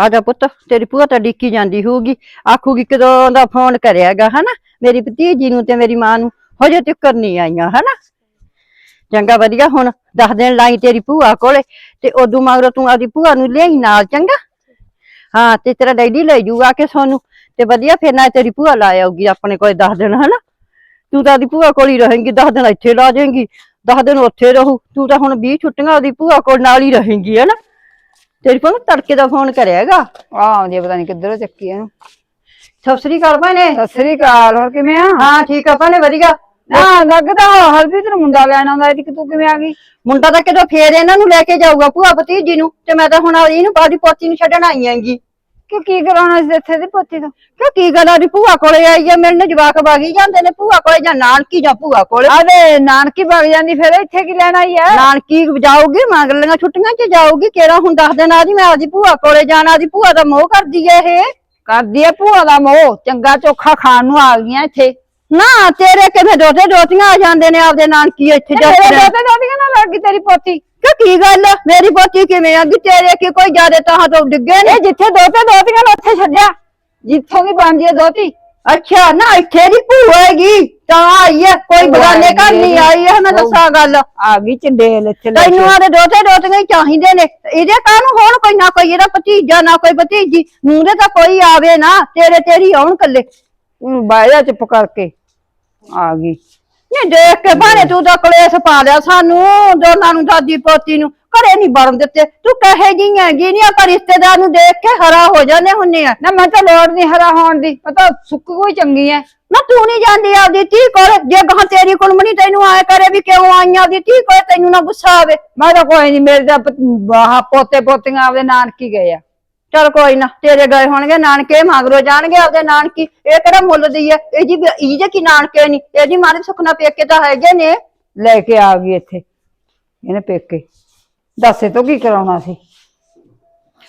ਆ ਜਾ ਪੁੱਤ, ਤੇਰੀ ਭੂਆ ਤਾਂ ਡਿੱਕੀ ਜਾਂਦੀ ਹੋਊਗੀ। ਆਖੂਗੀ ਕਦੋਂ ਦਾ ਫੋਨ ਕਰਿਆਗਾ, ਹਨਾ? ਮੇਰੀ ਭਤੀਜੀ ਨੂੰ ਤੇ ਮੇਰੀ ਮਾਂ ਨੂੰ ਹਜੇ ਤੱਕ ਨਹੀਂ ਆਈਆਂ, ਹਨਾ? ਚੰਗਾ, ਵਧੀਆ, ਹੁਣ ਦਸ ਦਿਨ ਲਾਈ ਤੇਰੀ ਭੂਆ ਕੋਲੇ, ਤੇ ਉਦੋਂ ਮਗਰੋਂ ਤੂੰ ਆਦੀ ਭੂਆ ਨੂੰ ਲਿਆਈ ਨਾਲ, ਚੰਗਾ? ਹਾਂ, ਤੇ ਤੇਰਾ ਡੈਡੀ ਲੈ ਜੂਗਾ ਕਿ ਸੋਨੂੰ, ਤੇ ਵਧੀਆ ਫਿਰ ਨਾ ਤੇਰੀ ਭੂਆ ਲਾ ਆਊਗੀ ਆਪਣੇ ਕੋਲੇ ਦਸ ਦਿਨ, ਹਨਾ? ਤੂੰ ਤਾਂ ਆਦੀ ਭੂਆ ਕੋਲ ਹੀ ਰਹੇਂਗੀ, ਦਸ ਦਿਨ ਇੱਥੇ ਲਾ ਜਾਏਂਗੀ, ਦਸ ਦਿਨ ਉੱਥੇ ਰਹੂ, ਤੂੰ ਤਾਂ ਹੁਣ 20 ਛੁੱਟੀਆਂ ਉਹਦੀ ਭੂਆ ਕੋਲ ਨਾਲ ਹੀ ਰਹੇਂਗੀ, ਹਨਾ? ਤੇਰੀ ਨੂੰ ਤੜਕੇ ਦਾ ਫੋਨ ਕਰਿਆਗਾ ਆ ਆਉਂਦੀ ਆ, ਪਤਾ ਨਹੀਂ ਕਿੱਧਰੋਂ ਚੱਕੀ ਇਹਨੂੰ ਸਤਿ ਸ੍ਰੀ ਅਕਾਲ ਭੈਣੇ। ਸਤਿ ਸ੍ਰੀ ਅਕਾਲ ਹੋਰ ਕਿਵੇਂ ਆ? ਹਾਂ ਠੀਕ ਆ ਭੈਣੇ ਵਧੀਆ। ਹਾਂ ਲੱਗਦਾ ਹਰਪ੍ਰੀਤ ਨੂੰ ਮੁੰਡਾ ਲੈਣ ਆਉਂਦਾ ਸੀ ਕਿ ਤੂੰ ਕਿਵੇਂ ਆ ਗਈ? ਮੁੰਡਾ ਤਾਂ ਕਿਦੋਂ ਫੇਰ ਇਹਨਾਂ ਨੂੰ ਲੈ ਕੇ ਜਾਊਗਾ ਭੂਆ ਭਤੀਜੀ ਨੂੰ ਤੇ ਮੈਂ ਤਾਂ ਹੁਣ ਇਹਨੂੰ ਬਾਦੀ ਪੋਤੀ ਨੂੰ ਛੱਡਣ ਆਈ ਆਂਗੀ ਕਿ ਕੀ ਕਰਾਉਣਾ ਸੀ ਇੱਥੇ ਦੀ ਪੋਤੀ ਤੋਂ? ਕਿ ਕੀ ਗੱਲ ਆ? ਦੀ ਭੂਆ ਕੋਲੇ ਆਈ ਆ ਮੇਰੇ ਨਾਲ ਜਵਾਕ ਬਾਗੀ ਜਾਂਦੇ ਨੇ ਭੂਆ ਕੋਲੇ ਜਾਂ ਨਾਨਕੀ ਜਾਂ ਭੂਆ ਕੋਲੇ। ਆਵੇ ਨਾਨਕੀ ਵਗ ਜਾਂਦੀ ਫਿਰ ਇੱਥੇ ਕੀ ਲੈਣ ਆਈ ਆ? ਨਾਨਕੀ ਜਾਊਗੀ ਮੰਗ ਲਈਆਂ ਛੁੱਟੀਆਂ 'ਚ ਜਾਊਗੀ ਕਿਹੜਾ ਹੁਣ ਦੱਸ ਦਿਨ ਆਦੀ ਮੈਂ ਆਦੀ ਭੂਆ ਕੋਲੇ ਜਾਣਾ ਆਦੀ ਭੂਆ ਦਾ ਮੋਹ ਕਰਦੀ ਏ ਇਹ। ਕਰਦੀ ਆ ਭੂਆ ਦਾ ਮੋਹ ਚੰਗਾ ਚੋਖਾ ਖਾਣ ਨੂੰ ਆ ਗਈਆਂ ਇੱਥੇ। ਨਾ ਤੇਰੇ ਕਿਵੇਂ ਦੋਤੇ ਦੋਤੀਆਂ ਆ ਜਾਂਦੇ ਨੇ ਆਪਦੇ ਨਾਨਕੀ ਇੱਥੇ ਜਾ ਤੇਰੇ ਦੋਤੇ ਦੋਤੀਆਂ ਨਾਲ ਲੱਗ ਗਈ ਤੇਰੀ ਪੋਤੀ? ਕਿ ਕੀ ਗੱਲ? ਆ? ਮੇਰੀ ਪੋਤੀ ਕਿਵੇਂ ਆ? ਗਈ ਤੇਰੇ ਕੀ ਕੋਈ ਜ਼ਿਆਦੇ ਤਾਂ ਤੋਂ ਡਿੱਗੇ ਨੇ? ਇਹ ਜਿੱਥੇ ਦੋਤੇ ਦੋਤੀਆਂ ਨੂੰ ਉੱਥੇ ਛੱਡਿਆ। ਜਿੱਥੋਂ ਦੀ ਬਣਦੀ ਆ ਦੋਤੀ। ਅੱਛਾ ਨਾ ਇੱਥੇ ਦੀ ਭੂਆ ਹੈਗੀ। ਤਾਂ ਆਈ ਹੈ ਕੋਈ ਭੂਆ ਬਗਾਨੇ ਘਰ ਨਹੀਂ ਆਈ ਹੈ ਮੈਂ ਦੱਸਾਂ ਗੱਲ। ਆ ਗਈ ਚੰਡੇਲ ਇੱਥੇ ਲੈ ਤੈਨੂੰ। ਆਦੇ ਦੋਤੇ ਦੋਤੀਆਂ ਹੀ ਚਾਹੀਦੇ ਨੇ। ਇਹਦੇ ਕਾਹਨੂੰ ਹੋਣ? ਕੋਈ ਨਾ ਕੋਈ ਇਹਦਾ ਭਤੀਜਾ ਨਾ ਕੋਈ ਭਤੀਜੀ। ਦੇ ਤਾਂ ਕੋਈ ਆਵੇ ਨਾ। ਤੇਰੇ ਤੇਰੀ ਆਉਣ ਕੱਲੇ ਜਾ ਚੁੱਪ ਕਰਕੇ। ਆ ਗਈ। ਨਹੀਂ ਦੇਖ ਕੇ ਭਾਣੇ ਤੂੰ ਤਾਂ ਕਲੇਸ਼ ਪਾ ਲਿਆ ਸਾਨੂੰ ਦੋਨਾਂ ਨੂੰ ਦਾਦੀ ਪੋਤੀ ਨੂੰ ਘਰੇ ਨਹੀਂ ਵੜਨ ਦਿੱਤੇ। ਤੂੰ ਕਹੇ ਜੀ ਹੈਗੀ ਨਹੀਂ ਆਪਾਂ ਰਿਸ਼ਤੇਦਾਰ ਨੂੰ ਦੇਖ ਕੇ ਹਰਾ ਹੋ ਜਾਂਦੇ ਹੁੰਨੇ ਆ। ਨਾ ਮੈਂ ਤਾਂ ਲੋੜ ਨਹੀਂ ਹਰਾ ਹੋਣ ਦੀ ਪਤਾ ਸੁੱਕ ਕੋਈ ਚੰਗੀ ਐ। ਨਾ ਤੂੰ ਨਹੀਂ ਜਾਂਦੀ ਆਪਦੀ ਧੀ ਕੋਲ ਜੇ ਗਾਂ ਤੇਰੀ ਕੁਲਮਣੀ ਤੈਨੂੰ ਆਏ ਕਰੇ ਵੀ ਕਿਉਂ ਆਈਆਂ ਆਪਦੀ ਧੀ ਕੋਲ ਤੈਨੂੰ ਨਾ ਗੁੱਸਾ ਆਵੇ। ਮੈਂ ਤਾਂ ਕੋਈ ਨਹੀਂ ਮੇਰੇ ਤਾਂ ਪ- ਆਹ ਪੋਤੇ ਪੋਤੀਆਂ ਆਪਦੇ ਨਾਨਕੀ ਗਏ ਆ। ਚਲ ਕੋਈ ਨਾ ਤੇਰੇ ਗਏ ਹੋਣਗੇ ਨਾਨਕੇ ਮਗਰੋਂ ਜਾਣਗੇ ਆਪਦੇ ਨਾਨਕੀ। ਇਹ ਕਿਹੜਾ ਮੁੱਲ ਦੀ ਹੈ ਇਹ ਜੀ ਇਹ ਜੇ ਕੀ ਨਾਨਕੇ ਨਹੀਂ ਇਹਦੀ ਮਾਰੇ ਸੁਖਨਾ ਪੇਕੇ ਤਾਂ ਹੈਗੇ ਨੇ। ਲੈ ਕੇ ਆ ਗਈ ਇੱਥੇ ਇਹਨੇ ਪੇਕੇ। ਦੱਸੇ ਤੋਂ ਕੀ ਕਰਾਉਣਾ ਸੀ?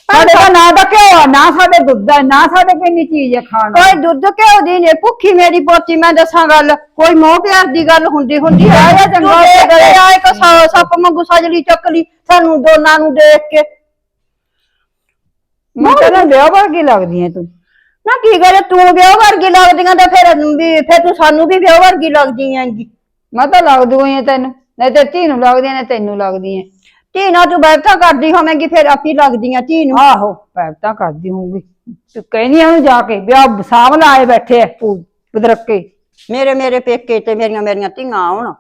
ਸਾਡੇ ਦਾ ਨਾ ਤਾਂ ਘਿਓ ਆ, ਨਾ ਸਾਡੇ ਦੁੱਧ ਹੈ ਨਾ ਸਾਡੇ ਕੋਈ ਨੀ ਚੀਜ਼ ਹੈ ਖਾਣ ਨੂੰ। ਕੋਈ ਦੁੱਧ ਘਿਓ ਦੀ ਨੇ ਭੁੱਖੀ ਮੇਰੀ ਪੋਤੀ ਮੈਂ ਦੱਸਾਂ ਗੱਲ ਕੋਈ ਮੋਹ ਪਿਆਰ ਦੀ ਗੱਲ ਹੁੰਦੀ ਹੁੰਦੀ ਆ ਜਾ ਚੰਗਾ ਗਏ ਆਏ ਕੋ ਸੱਪ ਮੰਗੂ ਸਜਲੀ ਚੱਕ ਲਈ ਸਾਨੂੰ ਦੋਨਾਂ ਨੂੰ ਦੇਖ ਕੇ। ਮੈਂ ਕਹਿੰਦਾ ਵਿਆਹ ਵਰਗੀ ਲੱਗਦੀ ਐ ਤੂੰ। ਨਾ ਕੀ ਗੱਲ ਤੂੰ ਵਿਆਹ ਵਰਗੀ ਲੱਗਦੀਆਂ ਤੇ ਫਿਰ ਵੀ ਫਿਰ ਤੂੰ ਸਾਨੂੰ ਵੀ ਵਿਆਹ ਵਰਗੀ ਲੱਗਦੀ ਹੈਂਗੀ ਮੈਂ ਤਾਂ ਲੱਗ ਦੂਈ ਐ ਤੈਨੂੰ ਨਹੀਂ ਤੇ ਧੀ ਨੂੰ ਲੱਗਦੀ ਐ, ਤੈਨੂੰ ਲੱਗਦੀ ਐ। ਧੀ ਨਾਲ ਤੂੰ ਬੈਠਾ ਕਰਦੀ ਹੋਵੇਂਗੀ ਫਿਰ ਆਪੀ ਲੱਗਦੀਆਂ ਧੀ ਨੂੰ। ਆਹੋ ਪੈਪਤਾ ਕਰਦੀ ਹੋਊਗੀ। ਤੂੰ ਕਹਿਨੀ ਉਹਨੂੰ ਜਾ ਕੇ ਵਿਆਹ ਸਾਂਭ ਲਾਏ ਬੈਠੇ ਐ ਬਦਰਕੇ ਮੇਰੇ ਮੇਰੇ ਪੇਕੇ ਤੇ ਮੇਰੀਆਂ ਮੇਰੀਆਂ ਧੀਆਂ ਆਉਣ।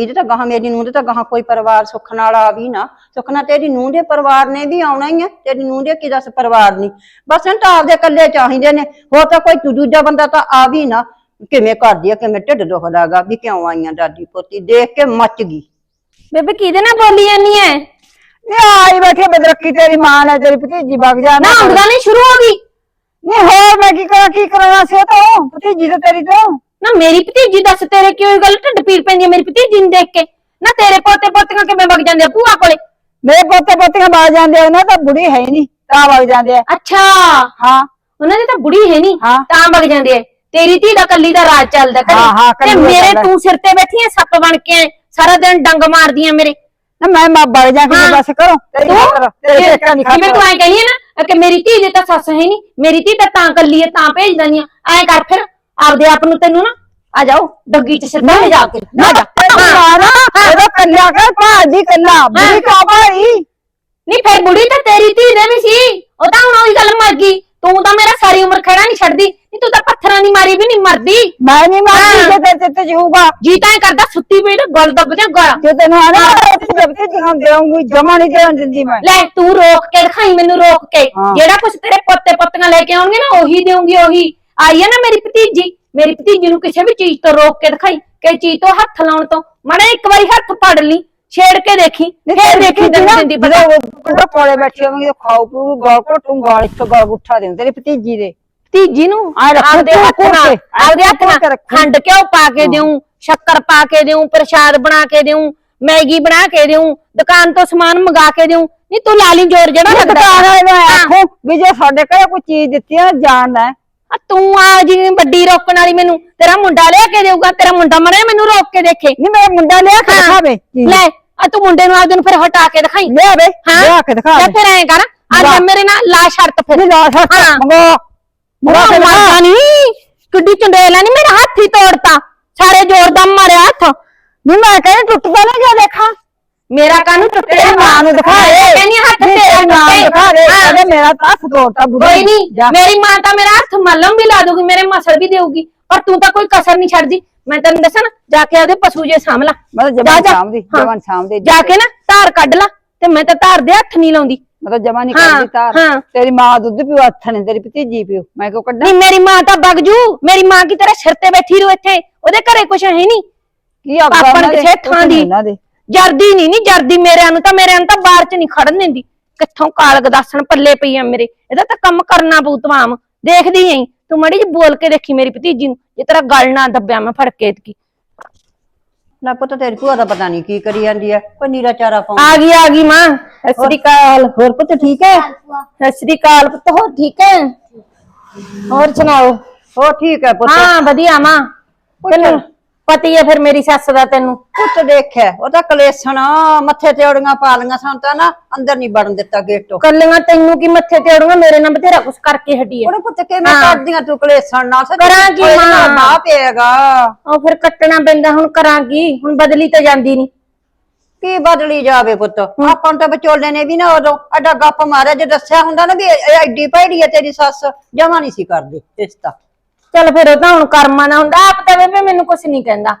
ਇਹਦੇ ਤਾਂ ਗਾਹਾਂ ਮੇਰੀ ਨੂੰਹ ਦੇ ਤਾਂ ਗਾਹਾਂ ਕੋਈ ਪਰਿਵਾਰ ਸੁੱਖ ਨਾਲ ਆ ਵੀ ਨਾ। ਸੁੱਖ ਨਾਲ ਤੇਰੀ ਨੂੰਹ ਦੇ ਪਰਿਵਾਰ ਨੇ ਵੀ ਆਉਣਾ ਹੀ ਹੈ ਤੇਰੀ ਨੂੰਹ ਦੇ ਕੀ ਦੱਸ ਪਰਿਵਾਰ ਨਹੀਂ। ਬਸ ਇਹਨੂੰ ਤਾਂ ਆਪਦੇ ਇਕੱਲੇ ਚਾਹੀਦੇ ਨੇ। ਹੋਰ ਤਾਂ ਕੋਈ ਦੂ- ਦੂਜਾ ਬੰਦਾ ਤਾਂ ਆ ਵੀ ਨਾ। ਕਿਵੇਂ ਕਰਦੀ ਆ ਕਿਵੇਂ ਢਿੱਡ ਦੁਖਦਾਗਾ ਵੀ ਕਿਉਂ ਆਈਆਂ ਦਾਦੀ ਪੋਤੀ। ਦੇਖ ਕੇ ਮੱਚ ਗਈ। ਬੇਬੇ ਕਿਹਦੇ ਨਾਲ ਬੋਲੀ ਜਾਨੀ ਐ? ਨਹੀਂ ਆਈ ਬੈਠੇ ਬਦਰਕੀ ਤੇਰੀ ਮਾਂ ਨੇ ਤੇਰੀ ਭਤੀਜੀ ਵਗ ਜਾ ਨਾ ਆਉਂਦਾ ਨਹੀਂ ਸ਼ੁਰੂ ਹੋ ਗਈ। ਨਹੀਂ ਹੋਰ ਮੈਂ ਕੀ ਕਰਾਂ ਕੀ ਕਰਾਉਣਾ ਸੀ ਉਹ ਤੋਂ? ਭਤੀਜੀ ਤਾਂ ਤੇਰੀ ਤੋਂ? ਨਾ ਮੇਰੀ ਭਤੀਜੀ ਦੱਸ ਤੇਰੇ ਕਿਉਂ ਇਹ ਗੱਲ ਢਿੱਡ ਪੀੜ ਪੈਂਦੀ ਐ ਮੇਰੀ ਭਤੀਜੀ ਨੂੰ ਦੇਖ ਕੇ? ਨਾ ਤੇਰੇ ਪੋਤੇ ਪੋਤੀਆਂ ਕਿਵੇਂ ਵਗ ਜਾਂਦੇ ਆ ਭੂਆ ਕੋਲੇ? ਮੇਰੇ ਪੋਤੇ ਪੋਤੀਆਂ ਵਗ ਜਾਂਦੇ ਆ, ਉਹਨਾਂ ਤਾਂ ਬੁੜੀ ਹੈ ਹੀ ਨਹੀਂ ਤਾਂ ਵਗ ਜਾਂਦੇ ਆ। ਅੱਛਾ। ਹਾਂ। ਉਹਨਾਂ ਦੀ ਤਾਂ ਬੁੜੀ ਹੈ ਨਹੀਂ ਹਾਂ। ਤਾਂ ਵਗ ਜਾਂਦੇ ਆ। ਤੇਰੀ ਧੀ ਦਾ ਕੱਲੀ ਦਾ ਰਾਜ ਚੱਲਦਾ ਘਰੇ। ਹਾਂ, ਹਾਂ, ਕੱਲੀ ਤੇ ਦਾ ਮੇਰੇ ਚੱਲਦਾ। ਤੂੰ ਸਿਰ ਤੇ ਬੈਠੀ ਐ ਸੱਪ ਬਣ ਕੇ ਐਂ, ਸਾਰਾ ਦਿਨ ਡੰਗ ਮਾਰਦੀ ਐ ਮੇਰੇ। ਨਾ ਮੈਂ ਮੈਂ ਵਗ ਜਾ ਕੇ ਹਾਂ। ਬਸ ਕਰੋ ਤੇਰੀ ਖਾਤਰ ਤੇਰੇ ਪੇਕਾਂ ਦੀ ਜਿਵੇਂ ਖਾਤਰ ਤੂੰ ਐ ਕਹੀ ਹੈ ਨਾ ਕਿ ਮੇਰੀ ਧੀ ਦੇ ਤਾਂ ਸੱਸ ਹੈ ਨਹੀਂ ਮੇਰੀ ਧੀ ਤਾਂ ਤਾਂ ਕੱਲੀ ਐ ਤਾਂ ਭੇਜ ਆ ਐ ਕਰ ਫਿਰ। ਆਪਦੇ ਆਪ ਨੂੰ ਤੈਨੂੰ ਨਾ ਆ ਜਾਓ ਡੱਗੀ ਚ ਸਿਰ ਤੇ ਜਾ। ਕੇ ਨਾ ਜਾ ਮਾਰਾ ਇਹਦਾ ਕੱਲਿਆ ਕਰ ਭਾਜੀ ਕੱਲਾ ਬੁੜੀ ਕਾ ਭਾਈ। ਨਹੀਂ ਫਿਰ ਬੁੜੀ ਤਾਂ ਤੇਰੀ ਧੀ ਦੇ ਵੀ ਸੀ ਉਹ ਤਾਂ ਹੁਣ ਉਹੀ ਗੱਲ ਮਰ ਗਈ। ਤੂੰ ਤਾਂ ਮੇਰਾ ਸਾਰੀ ਉਮਰ ਖੜਾ ਨਹੀਂ ਛੱਡਦੀ ਨਹੀਂ ਤੂੰ ਤਾਂ ਪੱਥਰਾਂ ਦੀ ਮਾਰੀ ਵੀ ਨਹੀਂ ਮਰਦੀ। ਮੈਂ ਨਹੀਂ ਮਾਰਦੀ। ਜੇ ਤੇ ਚਿੱਤ ਜੂਗਾ। ਜੀ ਤਾਂ ਐਂ ਕਰਦਾ ਸੁੱਤੀ ਪਈ ਤੇ ਗਲ ਦੱਬ ਜਾ ਗਲ। ਜੇ ਤੈਨੂੰ ਆਣਾ ਜਬ ਤੇ ਜਹਾਂ ਦੇਉਂਗੀ ਜਮਾ ਨਹੀਂ ਦੇਣ ਦਿੰਦੀ ਮੈਂ। ਲੈ ਤੂੰ ਰੋਕ ਕੇ ਦਿਖਾਈ ਮੈਨੂੰ ਰੋਕ ਕੇ। ਜਿਹੜਾ ਕੁਛ ਤੇਰੇ ਪੋਤੇ ਪੋਤੀਆਂ ਲੈ ਕੇ ਆਉਣਗੇ ਨਾ ਉਹੀ ਦੇਉਂਗੀ ਉਹੀ। ਆਈ ਹੈ ਨਾ ਮੇਰੀ ਭਤੀਜੀ ਮੇਰੀ ਭਤੀਜੀ ਨੂੰ ਕਿਸੇ ਵੀ ਚੀਜ਼ ਤੋਂ ਰੋਕ ਕੇ ਦਿਖਾਈ ਕਿ ਚੀਜ਼ ਤੋਂ ਹੱਥ ਲਾਉਣ ਤੋਂ। ਮੜੇ ਇੱਕ ਵਾਰੀ ਹੱਥ ਫੜ ਲਈ ਛੇੜ ਕੇ ਦੇਖੀ ਫੇਰ ਦੇਖੀ ਤੈਨੂੰ ਦਿੰਦੀ ਪਤਾ। ਜਦੋਂ ਕੋਲੇ ਬੈਠੀ ਹੋਵਾਂਗੀ ਤਾਂ ਖਾਓ ਪੀਓ ਗਾਲ ਘਟੂ ਗਾਲ ਇੱਕ ਗਾਲ ਗੁੱਠਾ ਦੇ ਤੇਰੀ ਭਤੀਜੀ ਦੇ। ਭਤੀਜੀ ਨੂੰ? ਆਪਦੇ ਹੱਥ ਨਾਲ ਆਪਦੇ ਹੱਥ ਨਾਲ। ਖੰਡ ਘਿਓ ਪਾ ਕੇ ਦੇਉਂ ਸ਼ੱਕਰ ਪਾ ਕੇ ਦੇਉਂ ਪ੍ਰਸ਼ਾਦ ਬਣਾ ਕੇ ਦੇਉਂ ਮੈਗੀ ਬਣਾ ਕੇ ਦੇਉਂ ਦੁਕਾਨ ਤੋਂ ਸਮਾਨ ਮੰਗਾ ਕੇ ਦੇਉਂ। ਨਹੀਂ ਤੂੰ ਲਾਲੀ ਜੋਰ ਜਿਹੜਾ ਲੱਗਦਾ। ਆਖੋ ਵੀ ਜੇ ਸਾਡੇ ਘਰੇ ਕੋਈ ਚੀਜ਼ ਦਿੱਤੀ ਆ ਜਾਣਦਾ। ਆ ਤੂੰ ਆ ਜੀ ਵੱਡੀ ਰੋਕਣ ਵਾਲੀ ਮੈਨੂੰ ਤੇਰਾ ਮੁੰਡਾ ਲਿਆ ਕੇ ਦੇਊਗਾ ਤੇਰਾ ਮੁੰਡਾ ਮਰੇ ਮੈਨੂੰ ਰੋਕ ਕੇ ਦੇਖੇ। ਨਹੀਂ ਮੇਰਾ ਮੁੰਡਾ ਲਿਆ ਕੇ ਹਾਂ। ਦਿਖਾਵੇ। ਲੈ ਆ ਤੂੰ ਮੁੰਡੇ ਨੂੰ ਆਪਦੇ ਨੂੰ ਫਿਰ ਹਟਾ ਕੇ ਦਿਖਾਈ। ਲਿਆ ਵੇ ਹਾਂ ਲਿਆ ਕੇ ਦਿਖਾ ਲੈ ਦੇ। ਫਿਰ ਐਂ ਕਰ ਆ ਜਾ ਮੇਰੇ ਨਾਲ ਲਾ ਸ਼ਰਤ ਫਿਰ। ਨਹੀਂ ਲਾ ਹਾਂ। ਮੰਗੋ। ਮੇਰਾ ਮੰਗੋ ਮਾਰਦਾ ਨਹੀਂ ਕਿੱਡੀ ਚੰਡੇਲਾ ਨਹੀਂ ਮੇਰਾ ਹੱਥ ਹੀ ਤੋੜਤਾ। ਸਾਰੇ ਜ਼ੋਰ ਦਾ ਮਾਰਿਆ ਹੱਥ। ਨਹੀਂ ਮੈਂ ਕਹਿੰਦੀ ਟੁੱਟਦਾ ਨਹੀਂ ਜਾ ਦੇਖਾਂ। ਮੇਰਾ ਕਾਨੂੰ ਟੁੱਟਿਆ ਤੇਰੀ ਮਾਂ ਨੂੰ ਦਿਖਾ ਦੇ। ਕਹਿੰਦੀ ਹੱਥ ਨਹੀਂ, ਤੇਰਾ ਤੇਰੀ ਮਾਂ ਨੂੰ ਦਿਖਾ ਦੇ। ਹਾਂ। ਕਹਿੰਦੇ ਮੇਰਾ ਤਾਂ ਹੱਥ ਤੋੜਤਾ ਬੁੜੀ ਕੋਈ ਨਹੀਂ। ਜਾ। ਮੇਰੀ ਮਾਂ ਤਾਂ ਮੇਰਾ ਹੱਥ ਮੱਲਮ ਵੀ ਲਾ ਦੂਗੀ ਮੇਰੇ ਮਸਲ ਵੀ ਦੇਊਗੀ ਪਰ ਤੂੰ ਤਾਂ ਕੋਈ ਕਸਰ ਨਹੀਂ ਛੱਡਦੀ। ਮੈਂ ਤੈਨੂੰ ਦੱਸਾਂ ਨਾ ਜਾ ਕੇ ਉਹਦੇ ਪਸ਼ੂ ਜੇ ਸਾਂਭ ਲਾ। ਮਤਲਬ ਜਾ, ਜਵਾਨ ਜਾ। ਸਾਂਭਦੀ ਹਾਂ। ਸਾਂਭਦੀ। ਜਾ ਕੇ ਨਾ ਧਾਰ ਕੱਢ ਲਾ ਤੇ ਮੈਂ ਤਾਂ ਧਾਰ ਦੇ ਹੱਥ ਨਹੀਂ ਲਾਉਂਦੀ। ਮਤਲਬ ਜਮਾ ਨਹੀਂ ਹਾਂ, ਕਰਦੀ ਹਾਂ। ਤੇਰੀ ਮਾਂ ਦੁੱਧ ਪੀਓ ਹੱਥ ਨੇ ਤੇਰੀ ਭਤੀਜੀ ਪੀਓ ਮੈਂ ਕਿਉਂ ਕੱਢਾਂ? ਨਹੀਂ ਮੇਰੀ ਮਾਂ ਤਾਂ ਬਗਜੂ ਮੇਰੀ ਮਾਂ ਕੀ ਤੇਰੇ ਸਿਰ ਤੇ ਬੈਠੀ ਰੂ ਇੱਥੇ? ਉਹਦੇ ਘਰੇ ਕੁਛ ਹੈ ਨਹੀਂ। ਕੀ ਆਪ ਆਪਾਂ ਨੂੰ ਕਿਸੇ ਥਾਂ ਦੀ। ਇਹਨਾਂ ਦੇ। ਜਰਦੀ ਨਹੀਂ ਨਹੀਂ ਜਰਦੀ ਮੇਰਿਆਂ ਨੂੰ ਤਾਂ ਮੇਰਿਆਂ ਨੂੰ ਤਾਂ ਬਾਹਰ ਚ ਨਹੀਂ ਖੜਨ ਦਿੰਦੀ। ਕਿੱਥੋਂ ਕਾਲਗ ਦਾਸਣ ਪੱਲੇ ਪਈ ਆ ਮੇਰੇ? ਇਹਦਾ ਤਾਂ ਕੰਮ ਕਰਨਾ ਪਊ ਤਮਾਮ। ਦੇਖਦੀ ਆਂ ਤੂੰ ਮੜੀ ਜੀ ਬੋਲ ਕੇ ਦੇਖੀ ਮੇਰੀ ਭਤੀਜੀ ਨੂੰ ਜੇ ਤੇਰਾ ਗਲ ਨਾ ਦੱਬਿਆ ਮੈਂ ਫੜ ਕੇ ਇਤਕੀ। ਨਾ ਪੁੱਤ ਤੇਰੀ ਭੂਆ ਦਾ ਪਤਾ ਨਹੀਂ ਕੀ ਕਰੀ ਜਾਂਦੀ ਹੈ ਕੋਈ ਨੀਰਾ ਚਾਰਾ ਪਾਉਂਦੀ ਆ ਗਈ ਆ ਗਈ ਮਾਂ। ਸਤਿ ਸ੍ਰੀ ਅਕਾਲ। ਹੋਰ ਪੁੱਤ ਠੀਕ ਹੈ ਸਤਿ ਸ੍ਰੀ ਅਕਾਲ ਪੁੱਤ। ਹੋਰ ਠੀਕ ਹੈ ਹੋਰ ਸੁਣਾਓ? ਹੋਰ ਠੀਕ ਹੈ ਪੁੱਤ। ਹਾਂ ਵਧੀਆ ਮਾਂ। ਤੈਨੂੰ ਪਤੀ ਹੈ ਫਿਰ ਮੇਰੀ ਸੱਸ ਦਾ ਤੈਨੂੰ? ਪੁੱਤ ਦੇਖਿਆ ਉਹ ਤਾਂ ਕਲੇਸ਼ਣ ਮੱਥੇ ਤੇ ਔੜੀਆਂ ਪਾ ਲਈਆਂ ਸਾਨੂੰ ਤਾਂ ਨਾ ਅੰਦਰ ਨਹੀਂ ਵੜਨ ਦਿੱਤਾ ਗੇਟੋਂ। ਕੱਲੀਆਂ ਤੈਨੂੰ ਕੀ ਮੱਥੇ ਤੇ ਅੜੂਗਾ ਮੇਰੇ ਨਾਲ ਬਥੇਰਾ ਕੁਛ ਕਰਕੇ ਹਟੀ ਹੈ। ਉਹਨੇ ਪੁੱਤ ਕਿਵੇਂ ਹਾਂ। ਕਰਦੀਆਂ ਤੂੰ ਕਲੇਸ਼ਣ ਨਾਲ? ਸੱਚ ਕਰਾਂ ਕੀ ਉਹਦੇ ਨਾਲ ਮਾਂ? ਪਏਗਾ ਉਹ ਫਿਰ ਕੱਟਣਾ ਪੈਂਦਾ ਹੁਣ ਕਰਾਂਗੀ ਹੁਣ ਬਦਲੀ ਤਾਂ ਜਾਂਦੀ ਨਹੀਂ। ਕੀ ਬਦਲੀ ਜਾਵੇ ਪੁੱਤ? ਆਪਾਂ ਨੂੰ ਤਾਂ ਵਿਚੋਲੇ ਨੇ ਵੀ ਨਾ ਉਦੋਂ ਐਡਾ ਗੱਪ ਮਾਰਿਆ ਜੇ ਦੱਸਿਆ ਹੁੰਦਾ ਨਾ ਵੀ ਇਹ ਐਡੀ ਭੈੜੀ ਹੈ ਤੇਰੀ ਸੱਸ ਜਮਾ ਨਹੀਂ ਸੀ ਕਰਦੀ ਰਿਸ਼ਤਾ। ਚੱਲ ਫਿਰ ਉਹ ਤਾਂ ਹੁਣ ਕਰਮਾਂ ਦਾ ਹੁੰਦਾ ਆਪ ਤਾਂ ਬੇਬੇ ਮੈਨੂੰ ਕੁਛ ਨਹੀਂ ਕਹਿੰਦਾ।